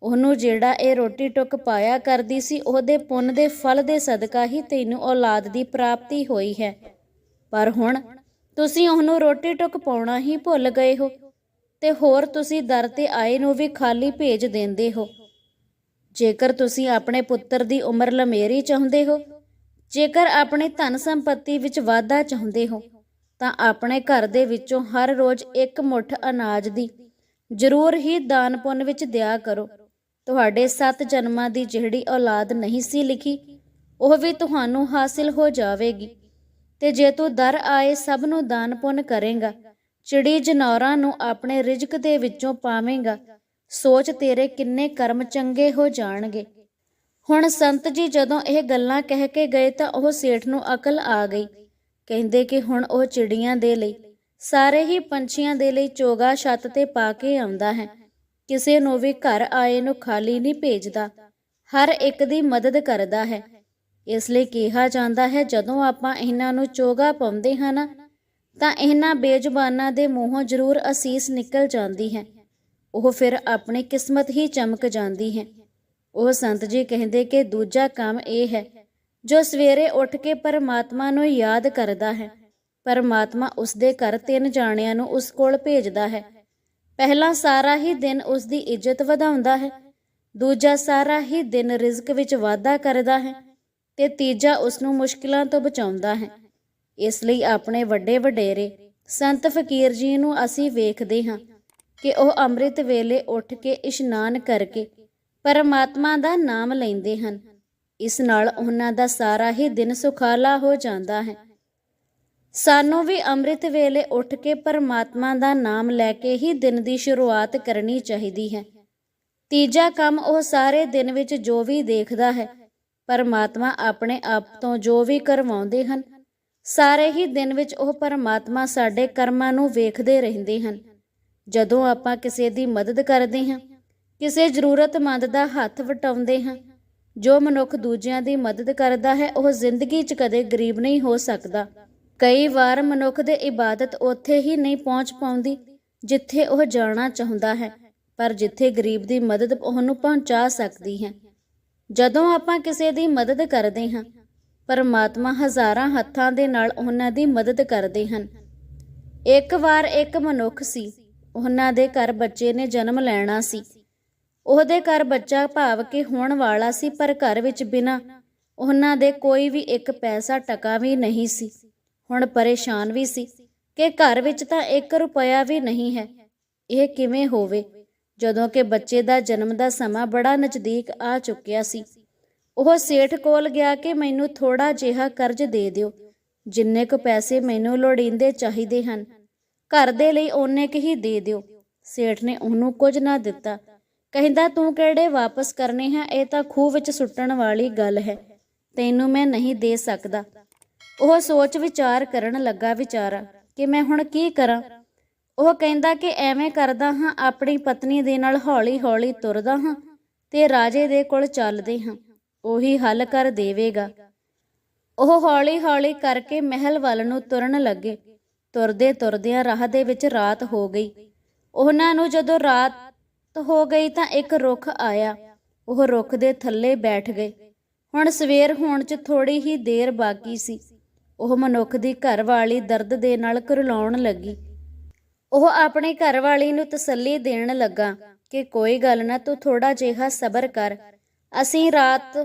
ਉਹਨੂੰ ਜਿਹੜਾ ਇਹ ਰੋਟੀ ਟੁੱਕ ਪਾਇਆ ਕਰਦੀ ਸੀ, ਉਹਦੇ ਪੁੰਨ ਦੇ ਫਲ ਦੇ ਸਦਕਾ ਹੀ ਤੈਨੂੰ ਔਲਾਦ ਦੀ ਪ੍ਰਾਪਤੀ ਹੋਈ ਹੈ। ਪਰ ਹੁਣ ਤੁਸੀਂ ਉਹਨੂੰ ਰੋਟੀ ਟੁੱਕ ਪਾਉਣਾ ਹੀ ਭੁੱਲ ਗਏ ਹੋ ਤੇ ਹੋਰ ਤੁਸੀਂ ਦਰ ਤੇ ਆਏ ਨੂੰ ਵੀ ਖਾਲੀ ਭੇਜ ਦਿੰਦੇ ਹੋ। ਜੇਕਰ ਤੁਸੀਂ ਆਪਣੇ ਪੁੱਤਰ ਦੀ ਉਮਰ ਲਮੇਰੀ ਚਾਹੁੰਦੇ ਹੋ ਜੇਕਰ ਆਪਣੀ ਧਨ ਸੰਪਤੀ ਵਿੱਚ ਵਾਧਾ ਚਾਹੁੰਦੇ ਹੋ, ਤਾਂ ਆਪਣੇ ਘਰ ਦੇ ਵਿੱਚੋਂ ਹਰ ਰੋਜ਼ ਇੱਕ ਮੁੱਠ ਅਨਾਜ ਦੀ ਜ਼ਰੂਰ ਹੀ ਦਾਨ ਪੁੰਨ ਵਿੱਚ ਦਿਆ ਕਰੋ। ਤੁਹਾਡੇ ਸੱਤ ਜਨਮਾਂ ਦੀ ਜਿਹੜੀ ਔਲਾਦ ਨਹੀਂ ਸੀ ਲਿਖੀ, ਉਹ ਵੀ ਤੁਹਾਨੂੰ ਹਾਸਿਲ ਹੋ ਜਾਵੇਗੀ। ਤੇ ਜੇ ਤੂੰ ਦਰ ਆਏ ਸਭ ਨੂੰ ਦਾਨ ਪੁੰਨ ਕਰੇਗਾ, ਚਿੜੀ ਜਨੌਰਾਂ ਨੂੰ ਆਪਣੇ ਰਿਜ਼ਕ ਦੇ ਵਿੱਚੋਂ ਪਾਵੇਂਗਾ, ਸੋਚ ਤੇਰੇ ਕਿੰਨੇ ਕਰਮ ਚੰਗੇ ਹੋ ਜਾਣਗੇ। ਹੁਣ ਸੰਤ ਜੀ ਜਦੋਂ ਇਹ ਗੱਲਾਂ ਕਹਿ ਕੇ ਗਏ ਤਾਂ ਉਹ ਸੇਠ ਨੂੰ ਅਕਲ ਆ ਗਈ। ਕਹਿੰਦੇ ਕਿ ਹੁਣ ਉਹ ਚਿੜੀਆਂ ਦੇ ਲਈ, ਸਾਰੇ ਹੀ ਪੰਛੀਆਂ ਦੇ ਲਈ ਚੋਗਾ ਛੱਤ ਤੇ ਪਾ ਕੇ ਆਉਂਦਾ ਹੈ। ਕਿਸੇ ਨੂੰ ਵੀ ਘਰ ਆਏ ਨੂੰ ਖਾਲੀ ਨਹੀਂ ਭੇਜਦਾ। ਹਰ ਇੱਕ ਦੀ ਮਦਦ ਕਰਦਾ ਹੈ। ਇਸ ਲਈ ਕਿਹਾ ਜਾਂਦਾ ਹੈ, ਜਦੋਂ ਆਪਾਂ ਇਹਨਾਂ ਨੂੰ ਚੋਗਾ ਪਾਉਂਦੇ ਹਾਂ ਨਾ, ਤਾਂ ਇਹਨਾਂ ਬੇਜ਼ੁਬਾਨਾਂ ਦੇ ਮੂੰਹੋਂ ਜ਼ਰੂਰ ਅਸੀਸ ਨਿਕਲ ਜਾਂਦੀ ਹੈ। ਉਹ ਫਿਰ ਆਪਣੀ ਕਿਸਮਤ ਹੀ ਚਮਕ ਜਾਂਦੀ ਹੈ। ਉਹ ਸੰਤ ਜੀ ਕਹਿੰਦੇ ਕਿ ਦੂਜਾ ਕੰਮ ਇਹ ਹੈ, ਜੋ ਸਵੇਰੇ ਉੱਠ ਕੇ ਪਰਮਾਤਮਾ ਨੂੰ ਯਾਦ ਕਰਦਾ ਹੈ। ਪਰਮਾਤਮਾ ਉਸ ਦੇ ਘਰ ਤਿੰਨ ਜਾਣਿਆਂ ਨੂੰ ਉਸ ਕੋਲ ਭੇਜਦਾ ਹੈ। ਪਹਿਲਾ ਸਾਰਾ ਹੀ ਦਿਨ ਉਸ ਦੀ ਇੱਜ਼ਤ ਵਧਾਉਂਦਾ ਹੈ, ਦੂਜਾ ਸਾਰਾ ਹੀ ਦਿਨ ਰਿਜ਼ਕ ਵਿੱਚ ਵਾਧਾ ਕਰਦਾ ਹੈ ਤੇ ਤੀਜਾ ਉਸ ਨੂੰ ਮੁਸ਼ਕਿਲਾਂ ਤੋਂ ਬਚਾਉਂਦਾ ਹੈ। ਇਸ ਲਈ ਆਪਣੇ ਵੱਡੇ ਵਡੇਰੇ, ਸੰਤ ਫਕੀਰ ਜੀ ਨੂੰ ਅਸੀਂ ਵੇਖਦੇ ਹਾਂ ਕਿ ਉਹ ਅੰਮ੍ਰਿਤ ਵੇਲੇ ਉੱਠ ਕੇ ਇਸ਼ਨਾਨ ਕਰਕੇ ਪਰਮਾਤਮਾ ਦਾ ਨਾਮ ਲੈਂਦੇ ਹਨ। ਇਸ ਨਾਲ ਉਹਨਾਂ ਦਾ ਸਾਰਾ ਹੀ ਦਿਨ ਸੁਖਾਲਾ ਹੋ ਜਾਂਦਾ ਹੈ। ਸਾਨੂੰ ਵੀ ਅੰਮ੍ਰਿਤ ਵੇਲੇ ਉੱਠ ਕੇ ਪਰਮਾਤਮਾ ਦਾ ਨਾਮ ਲੈ ਕੇ ਹੀ ਦਿਨ ਦੀ ਸ਼ੁਰੂਆਤ ਕਰਨੀ ਚਾਹੀਦੀ ਹੈ। ਤੀਜਾ ਕੰਮ ਉਹ ਸਾਰੇ ਦਿਨ ਵਿੱਚ ਜੋ ਵੀ ਦੇਖਦਾ ਹੈ, ਪਰਮਾਤਮਾ ਆਪਣੇ ਆਪ ਤੋਂ ਜੋ ਵੀ ਕਰਵਾਉਂਦੇ ਹਨ, ਸਾਰੇ ਹੀ ਦਿਨ ਵਿੱਚ ਉਹ ਪਰਮਾਤਮਾ ਸਾਡੇ ਕਰਮਾਂ ਨੂੰ ਵੇਖਦੇ ਰਹਿੰਦੇ ਹਨ। ਜਦੋਂ ਆਪਾਂ ਕਿਸੇ ਦੀ ਮਦਦ ਕਰਦੇ ਹਾਂ ਕਿਸੇ ਜ਼ਰੂਰਤਮੰਦ ਦਾ ਹੱਥ ਵਟਾਉਂਦੇ ਹਾਂ। ਜੋ ਮਨੁੱਖ ਦੂਜਿਆਂ ਦੀ ਮਦਦ ਕਰਦਾ ਹੈ, ਉਹ ਜ਼ਿੰਦਗੀ 'ਚ ਕਦੇ ਗਰੀਬ ਨਹੀਂ ਹੋ ਸਕਦਾ। ਕਈ ਵਾਰ ਮਨੁੱਖ ਦੇ ਇਬਾਦਤ ਉੱਥੇ ਹੀ ਨਹੀਂ ਪਹੁੰਚ ਪਾਉਂਦੀ, ਜਿੱਥੇ ਉਹ ਜਾਣਾ ਚਾਹੁੰਦਾ ਹੈ, ਪਰ ਜਿੱਥੇ ਗਰੀਬ ਦੀ ਮਦਦ ਉਹਨੂੰ ਪਹੁੰਚਾ ਸਕਦੀ ਹੈ। ਜਦੋਂ ਆਪਾਂ ਕਿਸੇ ਦੀ ਮਦਦ ਕਰਦੇ ਹਾਂ, ਪਰਮਾਤਮਾ ਹਜ਼ਾਰਾਂ ਹੱਥਾਂ ਦੇ ਨਾਲ ਉਹਨਾਂ ਦੀ ਮਦਦ ਕਰਦੇ ਹਨ। ਇੱਕ ਵਾਰ ਇੱਕ ਮਨੁੱਖ ਸੀ, ਉਹਨਾਂ ਦੇ ਘਰ ਬੱਚੇ ਨੇ ਜਨਮ ਲੈਣਾ ਸੀ। ਉਹਦੇ ਘਰ ਬੱਚਾ ਭਾਵ ਕਿ ਹੋਣ ਵਾਲਾ ਸੀ, ਪਰ ਘਰ ਵਿੱਚ ਬਿਨਾ ਉਹਨਾਂ ਦੇ ਕੋਈ ਵੀ ਇੱਕ ਪੈਸਾ ਟਕਾ ਵੀ ਨਹੀਂ ਸੀ। ਹੁਣ ਪਰੇਸ਼ਾਨ ਵੀ ਸੀ ਕਿ ਘਰ ਵਿੱਚ ਤਾਂ 1 ਰੁਪਇਆ ਵੀ ਨਹੀਂ ਹੈ। ਇਹ ਕਿਵੇਂ ਹੋਵੇ? ਜਦੋਂ ਕਿ ਬੱਚੇ ਦਾ ਜਨਮ ਦਾ ਸਮਾਂ ਬੜਾ ਨਜ਼ਦੀਕ ਆ ਚੁੱਕਿਆ ਸੀ। ਉਹ ਸੇਠ ਕੋਲ ਗਿਆ ਕਿ ਮੈਨੂੰ ਥੋੜਾ ਜਿਹਾ ਕਰਜ਼ ਦੇ ਦਿਓ। ਜਿੰਨੇ ਕੁ ਪੈਸੇ ਮੈਨੂੰ ਲੋੜੀਂਦੇ ਚਾਹੀਦੇ ਹਨ, ਘਰ ਦੇ ਲਈ ਓਨੇ ਕੁ ਹੀ ਦੇ ਦਿਓ। ਸੇਠ ਨੇ ਉਹਨੂੰ ਕੁਝ ਨਾ ਦਿੱਤਾ। ਕਹਿੰਦਾ, ਤੂੰ ਕਿਹੜੇ ਵਾਪਸ ਕਰਨੇ ਹੈ ਇਹ ਤਾਂ ਖੂਹ ਵਿੱਚ ਸੁੱਟਣ ਵਾਲੀ ਗੱਲ ਹੈ। ਤੈਨੂੰ ਮੈਂ ਨਹੀਂ ਦੇ ਸਕਦਾ। ਉਹ ਸੋਚ ਵਿਚਾਰ ਕਰਨ ਲੱਗਾ ਵਿਚਾਰਾ ਕਿ ਮੈਂ ਹੁਣ ਕੀ ਕਰਾਂ? ਉਹ ਕਹਿੰਦਾ ਕਿ ਐਵੇਂ ਕਰਦਾ ਹਾਂ, ਆਪਣੀ ਪਤਨੀ ਦੇ ਨਾਲ ਹੌਲੀ-ਹੌਲੀ ਤੁਰਦਾ ਹਾਂ ਤੇ ਰਾਜੇ ਦੇ ਕੋਲ ਚੱਲਦੇ ਹਾਂ। ਉਹੀ ਹੱਲ ਕਰ ਦੇਵੇਗਾ। ਉਹ ਹੌਲੀ-ਹੌਲੀ ਕਰਕੇ ਮਹਿਲ ਵੱਲ ਨੂੰ ਤੁਰਨ ਲੱਗੇ। ਤੁਰਦੇ ਤੁਰਦਿਆਂ ਰਾਹ ਦੇ ਵਿੱਚ ਰਾਤ ਹੋ ਗਈ। ਉਹਨਾਂ ਨੂੰ ਜਦੋਂ ਰਾਤ ਹੋ ਗਈ ਤਾਂ ਇੱਕ ਰੁੱਖ ਆਇਆ। ਉਹ ਰੁੱਖ ਦੇ ਥੱਲੇ ਬੈਠ ਗਏ। ਹੁਣ ਸਵੇਰ ਹੋਣ 'ਚ ਥੋੜੀ ਹੀ ਦੇਰ ਬਾਕੀ ਸੀ। ਉਹ ਮਨੁੱਖ ਦੀ ਘਰਵਾਲੀ ਦਰਦ ਦੇ ਨਾਲ ਕੁਰਲਾਉਣ ਲੱਗੀ। ਉਹ ਆਪਣੀ ਘਰਵਾਲੀ ਨੂੰ ਤਸੱਲੀ ਦੇਣ ਲੱਗਾ ਕਿ ਕੋਈ ਗੱਲ ਨਾ, ਤੂੰ ਥੋੜਾ ਜਿਹਾ ਸਬਰ ਕਰ। ਅਸੀਂ ਰਾਤ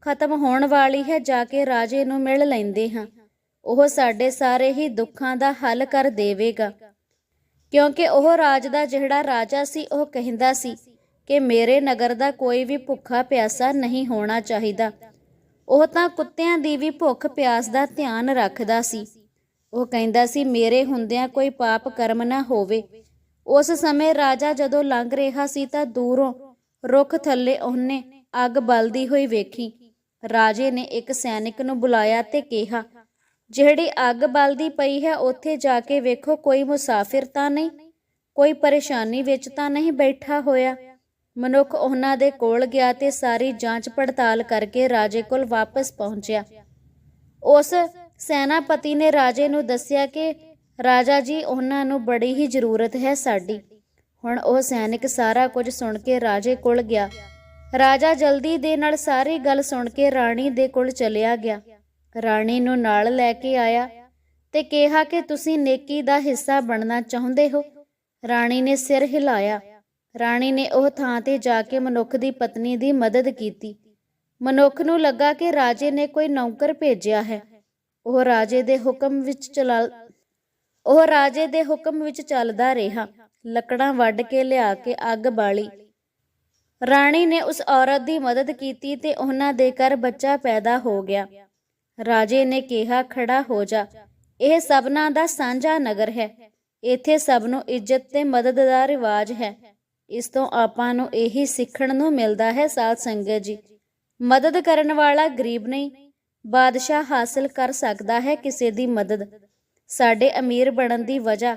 ਖਤਮ ਹੋਣ ਵਾਲੀ ਹੈ, ਜਾ ਕੇ ਰਾਜੇ ਨੂੰ ਮਿਲ ਲੈਂਦੇ ਹਾਂ। ਉਹ ਸਾਡੇ ਸਾਰੇ ਹੀ ਦੁੱਖਾਂ ਦਾ ਹੱਲ ਕਰ ਦੇਵੇਗਾ। ਕਿਉਂਕਿ ਉਹ ਰਾਜ ਦਾ ਜਿਹੜਾ ਰਾਜਾ ਸੀ, ਉਹ ਕਹਿੰਦਾ ਸੀ ਕਿ ਮੇਰੇ ਨਗਰ ਦਾ ਕੋਈ ਵੀ ਭੁੱਖਾ ਪਿਆਸਾ ਨਹੀਂ ਹੋਣਾ ਚਾਹੀਦਾ। ਉਹ ਤਾਂ ਕੁੱਤਿਆਂ ਦੀ ਵੀ ਭੁੱਖ ਪਿਆਸ ਦਾ ਧਿਆਨ ਰੱਖਦਾ ਸੀ। ਉਹ ਕਹਿੰਦਾ ਸੀ, ਮੇਰੇ ਹੁੰਦਿਆਂ ਕੋਈ ਪਾਪ ਕਰਮ ਨਾ ਹੋਵੇ। ਉਸ ਸਮੇਂ ਰਾਜਾ ਜਦੋਂ ਲੰਘ ਰਿਹਾ ਸੀ ਤਾਂ ਦੂਰੋਂ ਰੁੱਖ ਥੱਲੇ ਉਹਨੇ ਅੱਗ ਬਲਦੀ ਹੋਈ ਵੇਖੀ। ਰਾਜੇ ਨੇ ਇੱਕ ਸੈਨਿਕ ਨੂੰ ਬੁਲਾਇਆ ਤੇ ਕਿਹਾ ਜਿਹੜੀ ਅੱਗ ਬਲਦੀ ਪਈ ਹੈ, ਉੱਥੇ ਜਾ ਕੇ ਵੇਖੋ, ਕੋਈ ਮੁਸਾਫਿਰ ਤਾਂ ਨਹੀਂ, ਕੋਈ ਪਰੇਸ਼ਾਨੀ ਵਿੱਚ ਤਾਂ ਨਹੀਂ ਬੈਠਾ ਹੋਇਆ। ਮਨੁੱਖ ਉਹਨਾਂ ਦੇ ਕੋਲ ਗਿਆ ਤੇ ਸਾਰੀ ਜਾਂਚ ਪੜਤਾਲ ਕਰਕੇ ਰਾਜੇ ਕੋਲ ਵਾਪਸ ਪਹੁੰਚਿਆ। ਉਸ ਸੈਨਾਪਤੀ ਨੇ ਰਾਜੇ ਨੂੰ ਦੱਸਿਆ ਕਿ ਰਾਜਾ ਜੀ, ਉਹਨਾਂ ਨੂੰ ਬੜੀ ਹੀ ਜ਼ਰੂਰਤ ਹੈ ਸਾਡੀ। ਹੁਣ ਉਹ ਸੈਨਿਕ ਸਾਰਾ ਕੁਝ ਸੁਣ ਕੇ ਰਾਜੇ ਕੋਲ ਗਿਆ। ਰਾਜਾ ਜਲਦੀ ਦੇ ਨਾਲ ਸਾਰੀ ਗੱਲ ਸੁਣ ਕੇ ਰਾਣੀ ਦੇ ਕੋਲ ਚਲਿਆ ਗਿਆ। ਰਾਣੀ ਨੂੰ ਨਾਲ ਲੈ ਕੇ ਆਇਆ ਤੇ ਕਿਹਾ ਕਿ ਤੁਸੀਂ ਨੇਕੀ ਦਾ ਹਿੱਸਾ ਬਣਨਾ ਚਾਹੁੰਦੇ ਹੋ। ਰਾਣੀ ਨੇ ਸਿਰ ਹਿਲਾਇਆ। ਰਾਣੀ ਨੇ ਉਹ ਥਾਂ ਤੇ ਜਾ ਕੇ ਮਨੁੱਖ ਦੀ ਪਤਨੀ ਦੀ ਮਦਦ ਕੀਤੀ। ਮਨੁੱਖ ਨੂੰ ਲੱਗਾ ਕਿ ਰਾਜੇ ਨੇ ਕੋਈ ਨੌਕਰ ਭੇਜਿਆ ਹੈ। ਉਹ ਰਾਜੇ ਦੇ ਹੁਕਮ ਵਿੱਚ ਚਲਾ ਉਹ ਰਾਜੇ ਦੇ ਹੁਕਮ ਵਿੱਚ ਚੱਲਦਾ ਰਿਹਾ। ਲੱਕੜਾਂ ਵੱਢ ਕੇ ਲਿਆ ਕੇ ਅੱਗ ਬਾਲੀ। ਰਾਣੀ ਨੇ ਉਸ ਔਰਤ ਦੀ ਮਦਦ ਕੀਤੀ ਤੇ ਉਹਨਾਂ ਦੇ ਘਰ ਬੱਚਾ ਪੈਦਾ ਹੋ ਗਿਆ। ਰਾਜੇ ਨੇ ਕਿਹਾ, ਖੜਾ ਹੋ ਜਾ। ਇਹ ਸਭਨਾਂ ਦਾ ਸਾਂਝਾ ਨਗਰ ਹੈ। ਇੱਥੇ ਸਭ ਨੂੰ ਇੱਜ਼ਤ ਤੇ ਮਦਦ ਦਾ ਰਿਵਾਜ ਹੈ। ਇਸ ਤੋਂ ਆਪਾਂ ਨੂੰ ਇਹੀ ਸਿੱਖਣ ਨੂੰ ਮਿਲਦਾ ਹੈ, ਸਾਧ ਸੰਗਤ ਜੀ। ਮਦਦ ਕਰਨ ਵਾਲਾ ਗਰੀਬ ਨਹੀਂ, ਬਾਦਸ਼ਾਹ ਹਾਸਲ ਕਰ ਸਕਦਾ ਹੈ ਕਿਸੇ ਦੀ ਮਦਦ। ਸਾਡੇ ਅਮੀਰ ਬਣਨ ਦੀ ਵਜ੍ਹਾ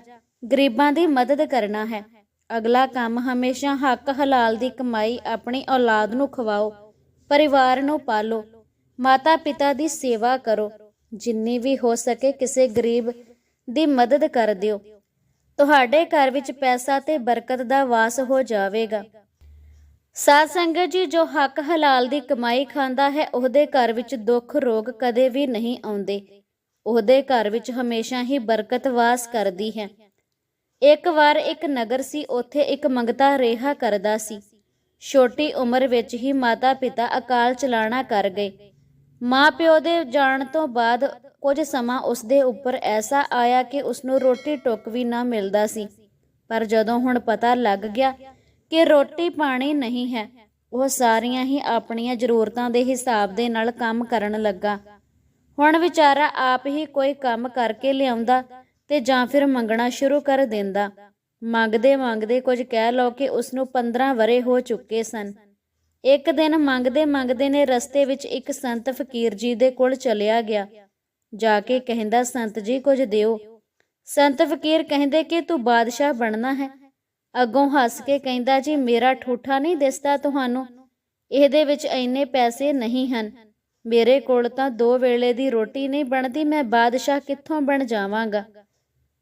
ਗਰੀਬਾਂ ਦੀ ਮਦਦ ਕਰਨਾ ਹੈ। ਅਗਲਾ ਕੰਮ ਹਮੇਸ਼ਾ ਹੱਕ, ਹਲਾਲ ਦੀ ਕਮਾਈ ਆਪਣੀ ਔਲਾਦ ਨੂੰ ਖਵਾਓ, ਪਰਿਵਾਰ ਨੂੰ ਪਾਲੋ। ਮਾਤਾ ਪਿਤਾ ਦੀ ਸੇਵਾ ਕਰੋ। ਜਿੰਨੀ ਵੀ ਹੋ ਸਕੇ ਕਿਸੇ ਗਰੀਬ ਦੀ ਮਦਦ ਕਰ ਦਿਓ। ਤੁਹਾਡੇ ਘਰ ਵਿੱਚ ਪੈਸਾ ਤੇ ਬਰਕਤ ਦਾ ਵਾਸ ਹੋ ਜਾਵੇਗਾ। ਸਾਧ ਸੰਗਤ ਜੀ, ਜੋ ਹੱਕ ਹਲਾਲ ਦੀ ਕਮਾਈ ਖਾਂਦਾ ਹੈ, ਉਹਦੇ ਘਰ ਵਿੱਚ ਦੁੱਖ ਰੋਗ ਕਦੇ ਵੀ ਨਹੀਂ ਆਉਂਦੇ। ਉਹਦੇ ਘਰ ਵਿੱਚ ਹਮੇਸ਼ਾ ਹੀ ਬਰਕਤ ਵਾਸ ਕਰਦੀ ਹੈ। ਇੱਕ ਵਾਰ ਇੱਕ ਨਗਰ ਸੀ, ਉੱਥੇ ਇੱਕ ਮੰਗਤਾ ਰਿਹਾ ਕਰਦਾ ਸੀ। ਛੋਟੀ ਉਮਰ ਵਿੱਚ ਹੀ ਮਾਤਾ ਪਿਤਾ ਅਕਾਲ ਚਲਾਣਾ ਕਰ ਗਏ। ਮਾਂ ਪਿਓ ਦੇ ਜਾਣ ਤੋਂ ਬਾਅਦ ਕੁਝ ਸਮਾਂ ਉਸਦੇ ਉੱਪਰ ਐਸਾ ਆਇਆ ਕਿ ਉਸਨੂੰ ਰੋਟੀ ਟੁੱਕ ਵੀ ਨਾ ਮਿਲਦਾ ਸੀ। ਪਰ ਜਦੋਂ ਹੁਣ ਪਤਾ ਲੱਗ ਗਿਆ ਕਿ ਰੋਟੀ ਪਾਣੀ ਨਹੀਂ ਹੈ, ਉਹ ਸਾਰੀਆਂ ਹੀ ਆਪਣੀਆਂ ਜ਼ਰੂਰਤਾਂ ਦੇ ਹਿਸਾਬ ਦੇ ਨਾਲ ਕੰਮ ਕਰਨ ਲੱਗਾ। ਹੁਣ ਵਿਚਾਰਾ ਆਪ ਹੀ ਕੋਈ ਕੰਮ ਕਰਕੇ ਲਿਆਉਂਦਾ ਤੇ ਜਾਂ ਫਿਰ ਮੰਗਣਾ ਸ਼ੁਰੂ ਕਰ ਦਿੰਦਾ। ਮੰਗਦੇ ਮੰਗਦੇ ਕੁਝ ਕਹਿ ਲਓ ਕਿ ਉਸ ਨੂੰ 15 ਵਰੇ ਹੋ ਚੁੱਕੇ ਸਨ। ਇੱਕ ਦਿਨ ਮੰਗਦੇ ਮੰਗਦੇ ਨੇ ਰਸਤੇ ਵਿੱਚ ਇੱਕ ਸੰਤ ਫਕੀਰ ਜੀ ਦੇ ਕੋਲ ਚਲਿਆ ਗਿਆ। ਜਾ ਕੇ ਕਹਿੰਦਾ, ਸੰਤ ਜੀ, ਕੁਝ ਦਿਓ। ਸੰਤ ਫਕੀਰ ਕਹਿੰਦੇ ਕਿ, ਤੂੰ ਬਾਦਸ਼ਾਹ ਬਣਨਾ ਹੈ। ਅੱਗੋਂ ਹੱਸ ਕੇ ਕਹਿੰਦਾ, ਜੀ, ਮੇਰਾ ਠੂਠਾ ਨਹੀਂ ਦਿਸਦਾ ਤੁਹਾਨੂੰ। ਇਹਦੇ ਵਿੱਚ ਇੰਨੇ ਪੈਸੇ ਨਹੀਂ ਹਨ। ਮੇਰੇ ਕੋਲ ਤਾਂ ਦੋ ਵੇਲੇ ਦੀ ਰੋਟੀ ਨਹੀਂ ਬਣਦੀ, ਮੈਂ ਬਾਦਸ਼ਾਹ ਕਿੱਥੋਂ ਬਣ ਜਾਵਾਂਗਾ?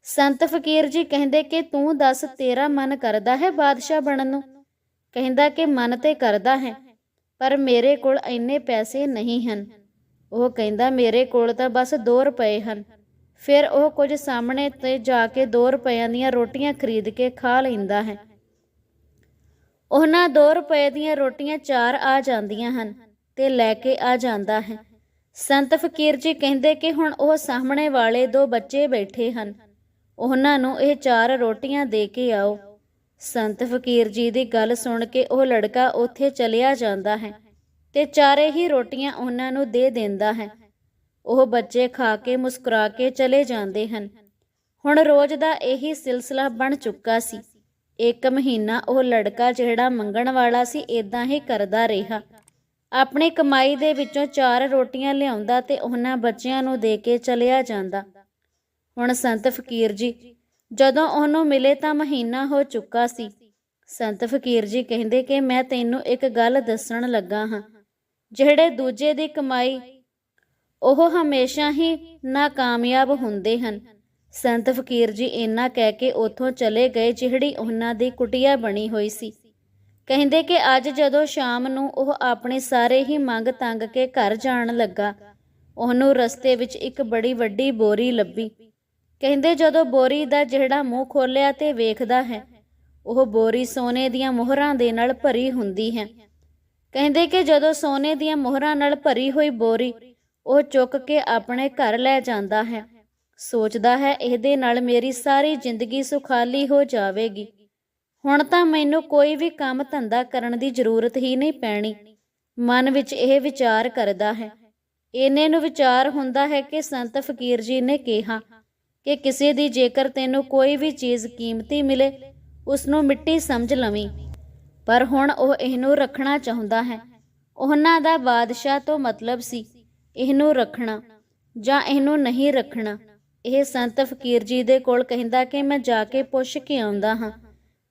ਸੰਤ ਫਕੀਰ ਜੀ ਕਹਿੰਦੇ ਕਿ, ਤੂੰ ਦੱਸ, ਤੇਰਾ ਮਨ ਕਰਦਾ ਹੈ ਬਾਦਸ਼ਾਹ ਬਣਨ ਨੂੰ? ਕਹਿੰਦਾ ਕਿ ਮਨ ਤੇ ਕਰਦਾ ਹੈ, ਪਰ ਮੇਰੇ ਕੋਲ ਇੰਨੇ ਪੈਸੇ ਨਹੀਂ ਹਨ। ਉਹ ਕਹਿੰਦਾ, ਮੇਰੇ ਕੋਲ ਤਾਂ ਬਸ 2 ਰੁਪਏ ਹਨ। ਫਿਰ ਉਹ ਕੁਝ ਸਾਹਮਣੇ ਤੇ ਜਾ ਕੇ 2 ਰੁਪਈਆਂ ਦੀਆਂ ਰੋਟੀਆਂ ਖਰੀਦ ਕੇ ਖਾ ਲੈਂਦਾ ਹੈ। ਉਹਨਾਂ 2 ਰੁਪਏ ਦੀਆਂ ਰੋਟੀਆਂ ਚਾਰ ਆ ਜਾਂਦੀਆਂ ਹਨ ਤੇ ਲੈ ਕੇ ਆ ਜਾਂਦਾ ਹੈ। ਸੰਤ ਫਕੀਰ ਜੀ ਕਹਿੰਦੇ ਕਿ ਹੁਣ ਉਹ ਸਾਹਮਣੇ ਵਾਲੇ ਦੋ ਬੱਚੇ ਬੈਠੇ ਹਨ। ਉਹਨਾਂ ਨੂੰ ਇਹ ਚਾਰ ਰੋਟੀਆਂ ਦੇ ਕੇ ਆਓ। ਸੰਤ ਫਕੀਰ ਜੀ ਦੀ ਗੱਲ ਸੁਣ ਕੇ ਉਹ ਲੜਕਾ ਉੱਥੇ ਚਲਿਆ ਜਾਂਦਾ ਹੈ ਤੇ ਚਾਰੇ ਹੀ ਰੋਟੀਆਂ ਉਹਨਾਂ ਨੂੰ ਦੇ ਦਿੰਦਾ ਹੈ। ਉਹ ਬੱਚੇ ਖਾ ਕੇ ਮੁਸਕਰਾ ਕੇ ਚਲੇ ਜਾਂਦੇ ਹਨ। ਹੁਣ ਰੋਜ਼ ਦਾ ਇਹੀ ਸਿਲਸਿਲਾ ਬਣ ਚੁੱਕਾ ਸੀ। ਇੱਕ ਮਹੀਨਾ ਉਹ ਲੜਕਾ ਜਿਹੜਾ ਮੰਗਣ ਵਾਲਾ ਸੀ ਇਦਾਂ ਹੀ ਕਰਦਾ ਰਿਹਾ। ਆਪਣੀ ਕਮਾਈ ਦੇ ਵਿੱਚੋਂ ਚਾਰ ਰੋਟੀਆਂ ਲਿਆਉਂਦਾ ਤੇ ਉਹਨਾਂ ਬੱਚਿਆਂ ਨੂੰ ਦੇ ਕੇ ਚਲਿਆ ਜਾਂਦਾ। ਹੁਣ ਸੰਤ ਫਕੀਰ ਜੀ ਜਦੋਂ ਉਹਨੂੰ ਮਿਲੇ ਤਾਂ ਮਹੀਨਾ ਹੋ ਚੁੱਕਾ ਸੀ। ਸੰਤ ਫਕੀਰ ਜੀ ਕਹਿੰਦੇ ਕਿ ਮੈਂ ਤੈਨੂੰ ਇੱਕ ਗੱਲ ਦੱਸਣ ਲੱਗਾ ਹਾਂ। ਜਿਹੜੇ ਦੂਜੇ ਦੀ ਕਮਾਈ, ਉਹ ਹਮੇਸ਼ਾ ਹੀ ਨਾਕਾਮਯਾਬ ਹੁੰਦੇ ਹਨ। ਸੰਤ ਫਕੀਰ ਜੀ ਇੰਨਾ ਕਹਿ ਕੇ ਉੱਥੋਂ ਚਲੇ ਗਏ ਜਿਹੜੀ ਉਹਨਾਂ ਦੀ ਕੁਟਿਆ ਬਣੀ ਹੋਈ ਸੀ। ਕਹਿੰਦੇ ਕਿ ਅੱਜ ਜਦੋਂ ਸ਼ਾਮ ਨੂੰ ਉਹ ਆਪਣੇ ਸਾਰੇ ਹੀ ਮੰਗ ਤੰਗ ਕੇ ਘਰ ਜਾਣ ਲੱਗਾ, ਉਹਨੂੰ ਰਸਤੇ ਵਿੱਚ ਇੱਕ ਬੜੀ ਵੱਡੀ ਬੋਰੀ ਲੱਭੀ। ਕਹਿੰਦੇ ਜਦੋਂ ਬੋਰੀ ਦਾ ਜਿਹੜਾ ਮੂੰਹ ਖੋਲਿਆ ਤੇ ਵੇਖਦਾ ਹੈ, ਉਹ ਬੋਰੀ ਸੋਨੇ ਦੀਆਂ ਮੋਹਰਾਂ ਦੇ ਨਾਲ ਭਰੀ ਹੁੰਦੀ ਹੈ। ਕਹਿੰਦੇ ਕਿ ਜਦੋਂ ਸੋਨੇ ਦੀਆਂ ਮੋਹਰਾਂ ਨਾਲ ਭਰੀ ਹੋਈ ਬੋਰੀ, ਉਹ ਚੁੱਕ ਕੇ ਆਪਣੇ ਘਰ ਲੈ ਜਾਂਦਾ ਹੈ। ਸੋਚਦਾ ਹੈ, ਇਹਦੇ ਨਾਲ ਮੇਰੀ ਸਾਰੀ ਜ਼ਿੰਦਗੀ ਸੁਖਾਲੀ ਹੋ ਜਾਵੇਗੀ। ਹੁਣ ਤਾਂ ਮੈਨੂੰ ਕੋਈ ਵੀ ਕੰਮ ਧੰਦਾ ਕਰਨ ਦੀ ਜ਼ਰੂਰਤ ਹੀ ਨਹੀਂ ਪੈਣੀ। ਮਨ ਵਿੱਚ ਇਹ ਵਿਚਾਰ ਕਰਦਾ ਹੈ। ਇਹਨੇ ਨੂੰ ਵਿਚਾਰ ਹੁੰਦਾ ਹੈ ਕਿ ਸੰਤ ਫਕੀਰ ਜੀ ਨੇ ਕਿਹਾ ਕਿ ਕਿਸੇ ਦੀ ਜੇਕਰ ਤੈਨੂੰ ਕੋਈ ਵੀ ਚੀਜ਼ ਕੀਮਤੀ ਮਿਲੇ ਉਸ ਨੂੰ ਮਿੱਟੀ ਸਮਝ ਲਵੀਂ। ਪਰ ਹੁਣ ਉਹ ਇਹਨੂੰ ਰੱਖਣਾ ਚਾਹੁੰਦਾ ਹੈ। ਉਹਨਾਂ ਦਾ ਬਾਦਸ਼ਾਹ ਤੋਂ ਮਤਲਬ ਸੀ, ਇਹਨੂੰ ਰੱਖਣਾ ਜਾਂ ਇਹਨੂੰ ਨਹੀਂ ਰੱਖਣਾ। ਇਹ ਸੰਤ ਫਕੀਰ ਜੀ ਦੇ ਕੋਲ ਕਹਿੰਦਾ ਕਿ ਮੈਂ ਜਾ ਕੇ ਪੁੱਛ ਕੇ ਆਉਂਦਾ ਹਾਂ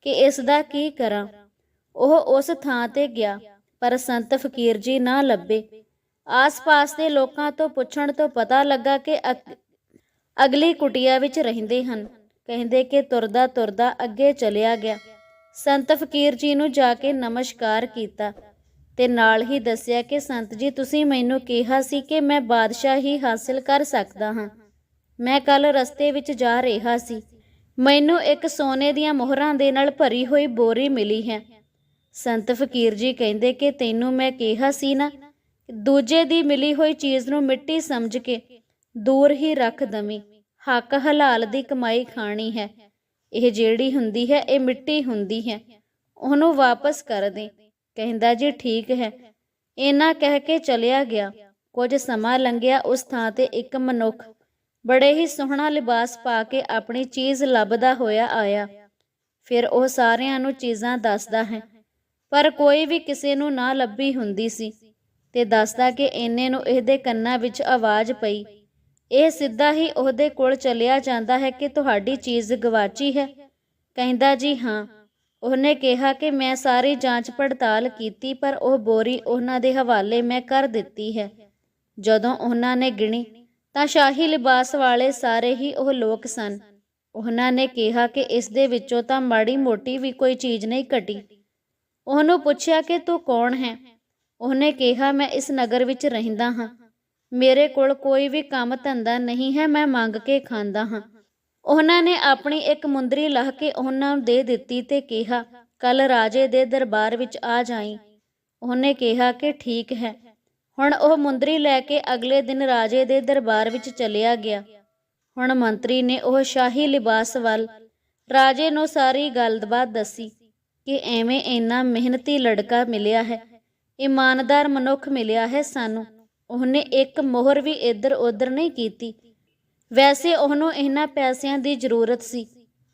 ਕਿ ਇਸ ਦਾ ਕੀ ਕਰਾਂ। ਉਹ ਉਸ ਥਾਂ ਤੇ ਗਿਆ, ਪਰ ਸੰਤ ਫਕੀਰ ਜੀ ਨਾ ਲੱਭੇ। ਆਸ-ਪਾਸ ਦੇ ਲੋਕਾਂ ਤੋਂ ਪੁੱਛਣ ਤੋਂ ਪਤਾ ਲੱਗਾ ਕਿ ਅਗਲੀ ਕੁਟੀਆ ਵਿੱਚ ਰਹਿੰਦੇ ਹਨ। ਕਹਿੰਦੇ ਕਿ ਤੁਰਦਾ ਤੁਰਦਾ ਅੱਗੇ ਚਲਿਆ ਗਿਆ। ਸੰਤ ਫਕੀਰ ਜੀ ਨੂੰ ਜਾ ਕੇ ਨਮਸਕਾਰ ਕੀਤਾ ਤੇ ਨਾਲ ਹੀ ਦੱਸਿਆ ਕਿ, ਸੰਤ ਜੀ, ਤੁਸੀਂ ਮੈਨੂੰ ਕਿਹਾ ਸੀ ਕਿ ਮੈਂ ਬਾਦਸ਼ਾਹੀ ਹਾਸਿਲ ਕਰ ਸਕਦਾ ਹਾਂ। ਮੈਂ ਕੱਲ ਰਸਤੇ ਵਿੱਚ ਜਾ ਰਿਹਾ ਸੀ। ਮੈਨੂੰ ਇੱਕ ਸੋਨੇ ਦੀਆਂ ਮੋਹਰਾਂ ਦੇ ਨਾਲ ਭਰੀ ਹੋਈ ਬੋਰੀ ਮਿਲੀ ਹੈ। ਸੰਤ ਫਕੀਰ ਜੀ ਕਹਿੰਦੇ ਕਿ, ਤੈਨੂੰ ਮੈਂ ਕਿਹਾ ਸੀ ਨਾ, ਦੂਜੇ ਦੀ ਮਿਲੀ ਹੋਈ ਚੀਜ਼ ਨੂੰ ਮਿੱਟੀ ਸਮਝ ਕੇ ਦੂਰ ਹੀ ਰੱਖ ਦਵੀਂ। ਹੱਕ ਹਲਾਲ ਦੀ ਕਮਾਈ ਖਾਣੀ ਹੈ। ਇਹ ਜਿਹੜੀ ਹੁੰਦੀ ਹੈ, ਇਹ ਮਿੱਟੀ ਹੁੰਦੀ ਹੈ। ਉਹਨੂੰ ਵਾਪਸ ਕਰ ਦੇ ਕਹਿੰਦਾ, ਜੀ ਠੀਕ ਹੈ। ਇਹਨਾਂ ਕਹਿ ਕੇ ਚਲਿਆ ਗਿਆ। ਕੁਝ ਸਮਾਂ ਲੰਘਿਆ ਉਸ ਥਾਂ ਤੇ ਇੱਕ ਮਨੁੱਖ। ਬੜੇ ਹੀ ਸੋਹਣਾ ਲਿਬਾਸ ਪਾ ਕੇ ਆਪਣੀ ਚੀਜ਼ ਲੱਭਦਾ ਹੋਇਆ ਆਇਆ। ਫਿਰ ਉਹ ਸਾਰਿਆਂ ਨੂੰ ਚੀਜ਼ਾਂ ਦੱਸਦਾ ਹੈ। ਪਰ ਕੋਈ ਵੀ ਕਿਸੇ ਨੂੰ ਨਾ ਲੱਭੀ ਹੁੰਦੀ ਸੀ। ਤੇ ਦੱਸਦਾ ਕਿ ਇੰਨੇ ਨੂੰ ਇਹਦੇ ਕੰਨਾਂ ਵਿੱਚ ਆਵਾਜ਼ ਪਈ। ਇਹ ਸਿੱਧਾ ਹੀ ਉਹਦੇ ਕੋਲ ਚਲਿਆ ਜਾਂਦਾ ਹੈ ਕਿ ਤੁਹਾਡੀ ਚੀਜ਼ ਗਵਾਚੀ ਹੈ। ਕਹਿੰਦਾ ਜੀ, ਹਾਂ। ਉਹਨੇ ਕਿਹਾ ਕਿ ਮੈਂ ਸਾਰੀ ਜਾਂਚ ਪੜਤਾਲ ਕੀਤੀ, ਪਰ ਉਹ ਬੋਰੀ ਉਹਨਾਂ ਦੇ ਹਵਾਲੇ ਮੈਂ ਕਰ ਦਿੱਤੀ ਹੈ। ਜਦੋਂ ਉਹਨਾਂ ਨੇ ਗਿਣੀ, ਤਾਂ ਸ਼ਾਹੀ ਲਿਬਾਸ ਵਾਲੇ ਸਾਰੇ ਹੀ ਉਹ ਲੋਕ ਸਨ। ਉਹਨਾਂ ਨੇ ਕਿਹਾ ਕਿ ਇਸ ਦੇ ਵਿੱਚੋਂ ਤਾਂ ਮਾੜੀ ਮੋਟੀ ਵੀ ਕੋਈ ਚੀਜ਼ ਨਹੀਂ ਘਟੀ। ਉਹਨੂੰ ਪੁੱਛਿਆ ਕਿ ਤੂੰ ਕੌਣ ਹੈ? ਉਹਨੇ ਕਿਹਾ, ਮੈਂ ਇਸ ਨਗਰ ਵਿੱਚ ਰਹਿੰਦਾ ਹਾਂ। ਮੇਰੇ ਕੋਲ ਕੋਈ ਵੀ ਕੰਮ ਧੰਦਾ ਨਹੀਂ ਹੈ, ਮੈਂ ਮੰਗ ਕੇ ਖਾਂਦਾ ਹਾਂ। ਉਹਨਾਂ ਨੇ ਆਪਣੀ ਇੱਕ ਮੁੰਦਰੀ ਲਾਹ ਕੇ ਉਹਨਾਂ ਨੂੰ ਦੇ ਦਿੱਤੀ ਤੇ ਕਿਹਾ ਕੱਲ ਰਾਜੇ ਦੇ ਦਰਬਾਰ ਵਿੱਚ ਆ ਜਾਈ। ਉਹਨੇ ਕਿਹਾ ਕਿ ਠੀਕ ਹੈ। ਹੁਣ ਉਹ ਮੁੰਦਰੀ ਲੈ ਕੇ ਅਗਲੇ ਦਿਨ ਰਾਜੇ ਦੇ ਦਰਬਾਰ ਵਿੱਚ ਚਲਿਆ ਗਿਆ। ਹੁਣ ਮੰਤਰੀ ਨੇ ਉਹ ਸ਼ਾਹੀ ਲਿਬਾਸ ਵੱਲ ਰਾਜੇ ਨੂੰ ਸਾਰੀ ਗੱਲਬਾਤ ਦੱਸੀ ਕਿ ਐਵੇਂ ਇੰਨਾ ਮਿਹਨਤੀ ਲੜਕਾ ਮਿਲਿਆ ਹੈ, ਇਮਾਨਦਾਰ ਮਨੁੱਖ ਮਿਲਿਆ ਹੈ ਸਾਨੂੰ। ਉਹਨੇ ਇੱਕ ਮੋਹਰ ਵੀ ਇੱਧਰ ਉੱਧਰ ਨਹੀਂ ਕੀਤੀ। ਵੈਸੇ ਉਹਨੂੰ ਇਹਨਾਂ ਪੈਸਿਆਂ ਦੀ ਜ਼ਰੂਰਤ ਸੀ,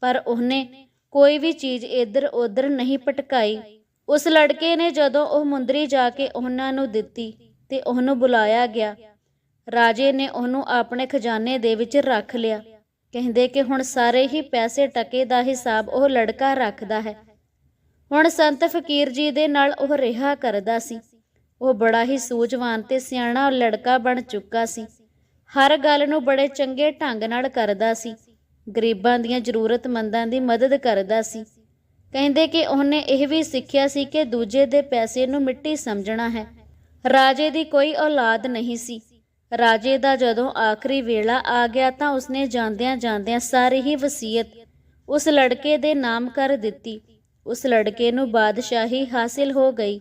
ਪਰ ਉਹਨੇ ਕੋਈ ਵੀ ਚੀਜ਼ ਇੱਧਰ ਉੱਧਰ ਨਹੀਂ ਪਟਕਾਈ ਉਸ ਲੜਕੇ ਨੇ ਜਦੋਂ ਉਹ ਮੁੰਦਰੀ ਜਾ ਕੇ ਉਹਨਾਂ ਨੂੰ ਦਿੱਤੀ ਤੇ ਉਹਨੂੰ ਬੁਲਾਇਆ ਗਿਆ, ਰਾਜੇ ਨੇ ਉਹਨੂੰ ਆਪਣੇ ਖਜ਼ਾਨੇ ਦੇ ਵਿੱਚ ਰੱਖ ਲਿਆ। ਕਹਿੰਦੇ ਕਿ ਹੁਣ ਸਾਰੇ ਹੀ ਪੈਸੇ ਟਕੇ ਦਾ ਹਿਸਾਬ ਉਹ ਲੜਕਾ ਰੱਖਦਾ ਹੈ। ਹੁਣ ਸੰਤ ਫਕੀਰ ਜੀ ਦੇ ਨਾਲ ਉਹ ਰਿਹਾ ਕਰਦਾ ਸੀ। ਉਹ ਬੜਾ ਹੀ ਸੂਝਵਾਨ ਤੇ ਸਿਆਣਾ ਲੜਕਾ ਬਣ ਚੁੱਕਾ ਸੀ। ਹਰ ਗੱਲ ਨੂੰ ਬੜੇ ਚੰਗੇ ਢੰਗ ਨਾਲ ਕਰਦਾ ਸੀ। ਗਰੀਬਾਂ ਦੀਆਂ ਜ਼ਰੂਰਤਮੰਦਾਂ ਦੀ ਮਦਦ ਕਰਦਾ ਸੀ। ਕਹਿੰਦੇ ਕਿ ਉਹਨੇ ਇਹ ਵੀ ਸਿੱਖਿਆ ਸੀ ਕਿ ਦੂਜੇ ਦੇ ਪੈਸੇ ਨੂੰ ਮਿੱਟੀ ਸਮਝਣਾ ਹੈ। ਰਾਜੇ ਦੀ ਕੋਈ ਔਲਾਦ ਨਹੀਂ ਸੀ। ਰਾਜੇ ਦਾ ਜਦੋਂ ਆਖਰੀ ਵੇਲਾ ਆ ਗਿਆ ਤਾਂ ਉਸਨੇ ਜਾਂਦਿਆਂ ਜਾਂਦਿਆਂ ਸਾਰੀ ਹੀ ਵਸੀਅਤ ਉਸ ਲੜਕੇ ਦੇ ਨਾਮ ਕਰ ਦਿੱਤੀ। ਉਸ ਲੜਕੇ ਨੂੰ ਬਾਦਸ਼ਾਹੀ ਹਾਸਿਲ ਹੋ ਗਈ।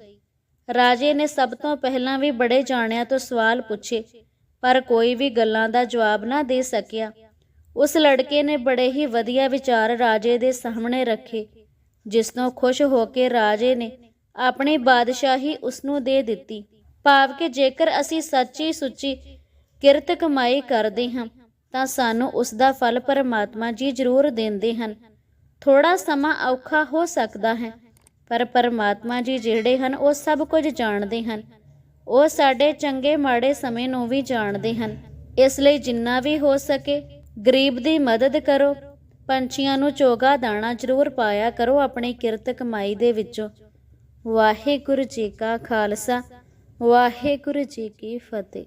ਰਾਜੇ ਨੇ ਸਭ ਤੋਂ ਪਹਿਲਾਂ ਵੀ ਬੜੇ ਜਾਣਿਆਂ ਤੋਂ ਸਵਾਲ ਪੁੱਛੇ, ਪਰ ਕੋਈ ਵੀ ਗੱਲਾਂ ਦਾ ਜਵਾਬ ਨਾ ਦੇ ਸਕਿਆ। ਉਸ ਲੜਕੇ ਨੇ ਬੜੇ ਹੀ ਵਧੀਆ ਵਿਚਾਰ ਰਾਜੇ ਦੇ ਸਾਹਮਣੇ ਰੱਖੇ, ਜਿਸ ਤੋਂ ਖੁਸ਼ ਹੋ ਕੇ ਰਾਜੇ ਨੇ ਆਪਣੀ ਬਾਦਸ਼ਾਹੀ ਉਸ ਨੂੰ ਦੇ ਦਿੱਤੀ। ਭਾਵ ਕਿ ਜੇਕਰ ਅਸੀਂ ਸੱਚੀ ਸੁੱਚੀ ਕਿਰਤ ਕਮਾਈ ਕਰਦੇ ਹਾਂ, ਤਾਂ ਸਾਨੂੰ ਉਸ ਦਾ ਫਲ ਪਰਮਾਤਮਾ ਜੀ ਜ਼ਰੂਰ ਦਿੰਦੇ ਹਨ। ਥੋੜਾ ਸਮਾਂ ਔਖਾ ਹੋ ਸਕਦਾ ਹੈ ਪਰ ਪਰਮਾਤਮਾ ਜੀ ਜਿਹੜੇ ਹਨ, ਉਹ ਸਭ ਕੁਝ ਜਾਣਦੇ ਹਨ। ਉਹ ਸਾਡੇ ਚੰਗੇ ਮਾੜੇ ਸਮੇਂ ਨੂੰ ਵੀ ਜਾਣਦੇ ਹਨ। ਇਸ ਲਈ ਜਿੰਨਾ ਵੀ ਹੋ ਸਕੇ ਗਰੀਬ ਦੀ ਮਦਦ ਕਰੋ। ਪੰਛੀਆਂ ਨੂੰ ਚੋਗਾ ਦਾਣਾ ਜ਼ਰੂਰ ਪਾਇਆ ਕਰੋ ਆਪਣੀ ਕਿਰਤ ਕਮਾਈ ਦੇ ਵਿੱਚੋਂ। ਵਾਹਿਗੁਰੂ ਜੀ ਕਾ ਖਾਲਸਾ, ਵਾਹਿਗੁਰੂ ਜੀ ਕੀ ਫਤਿਹ।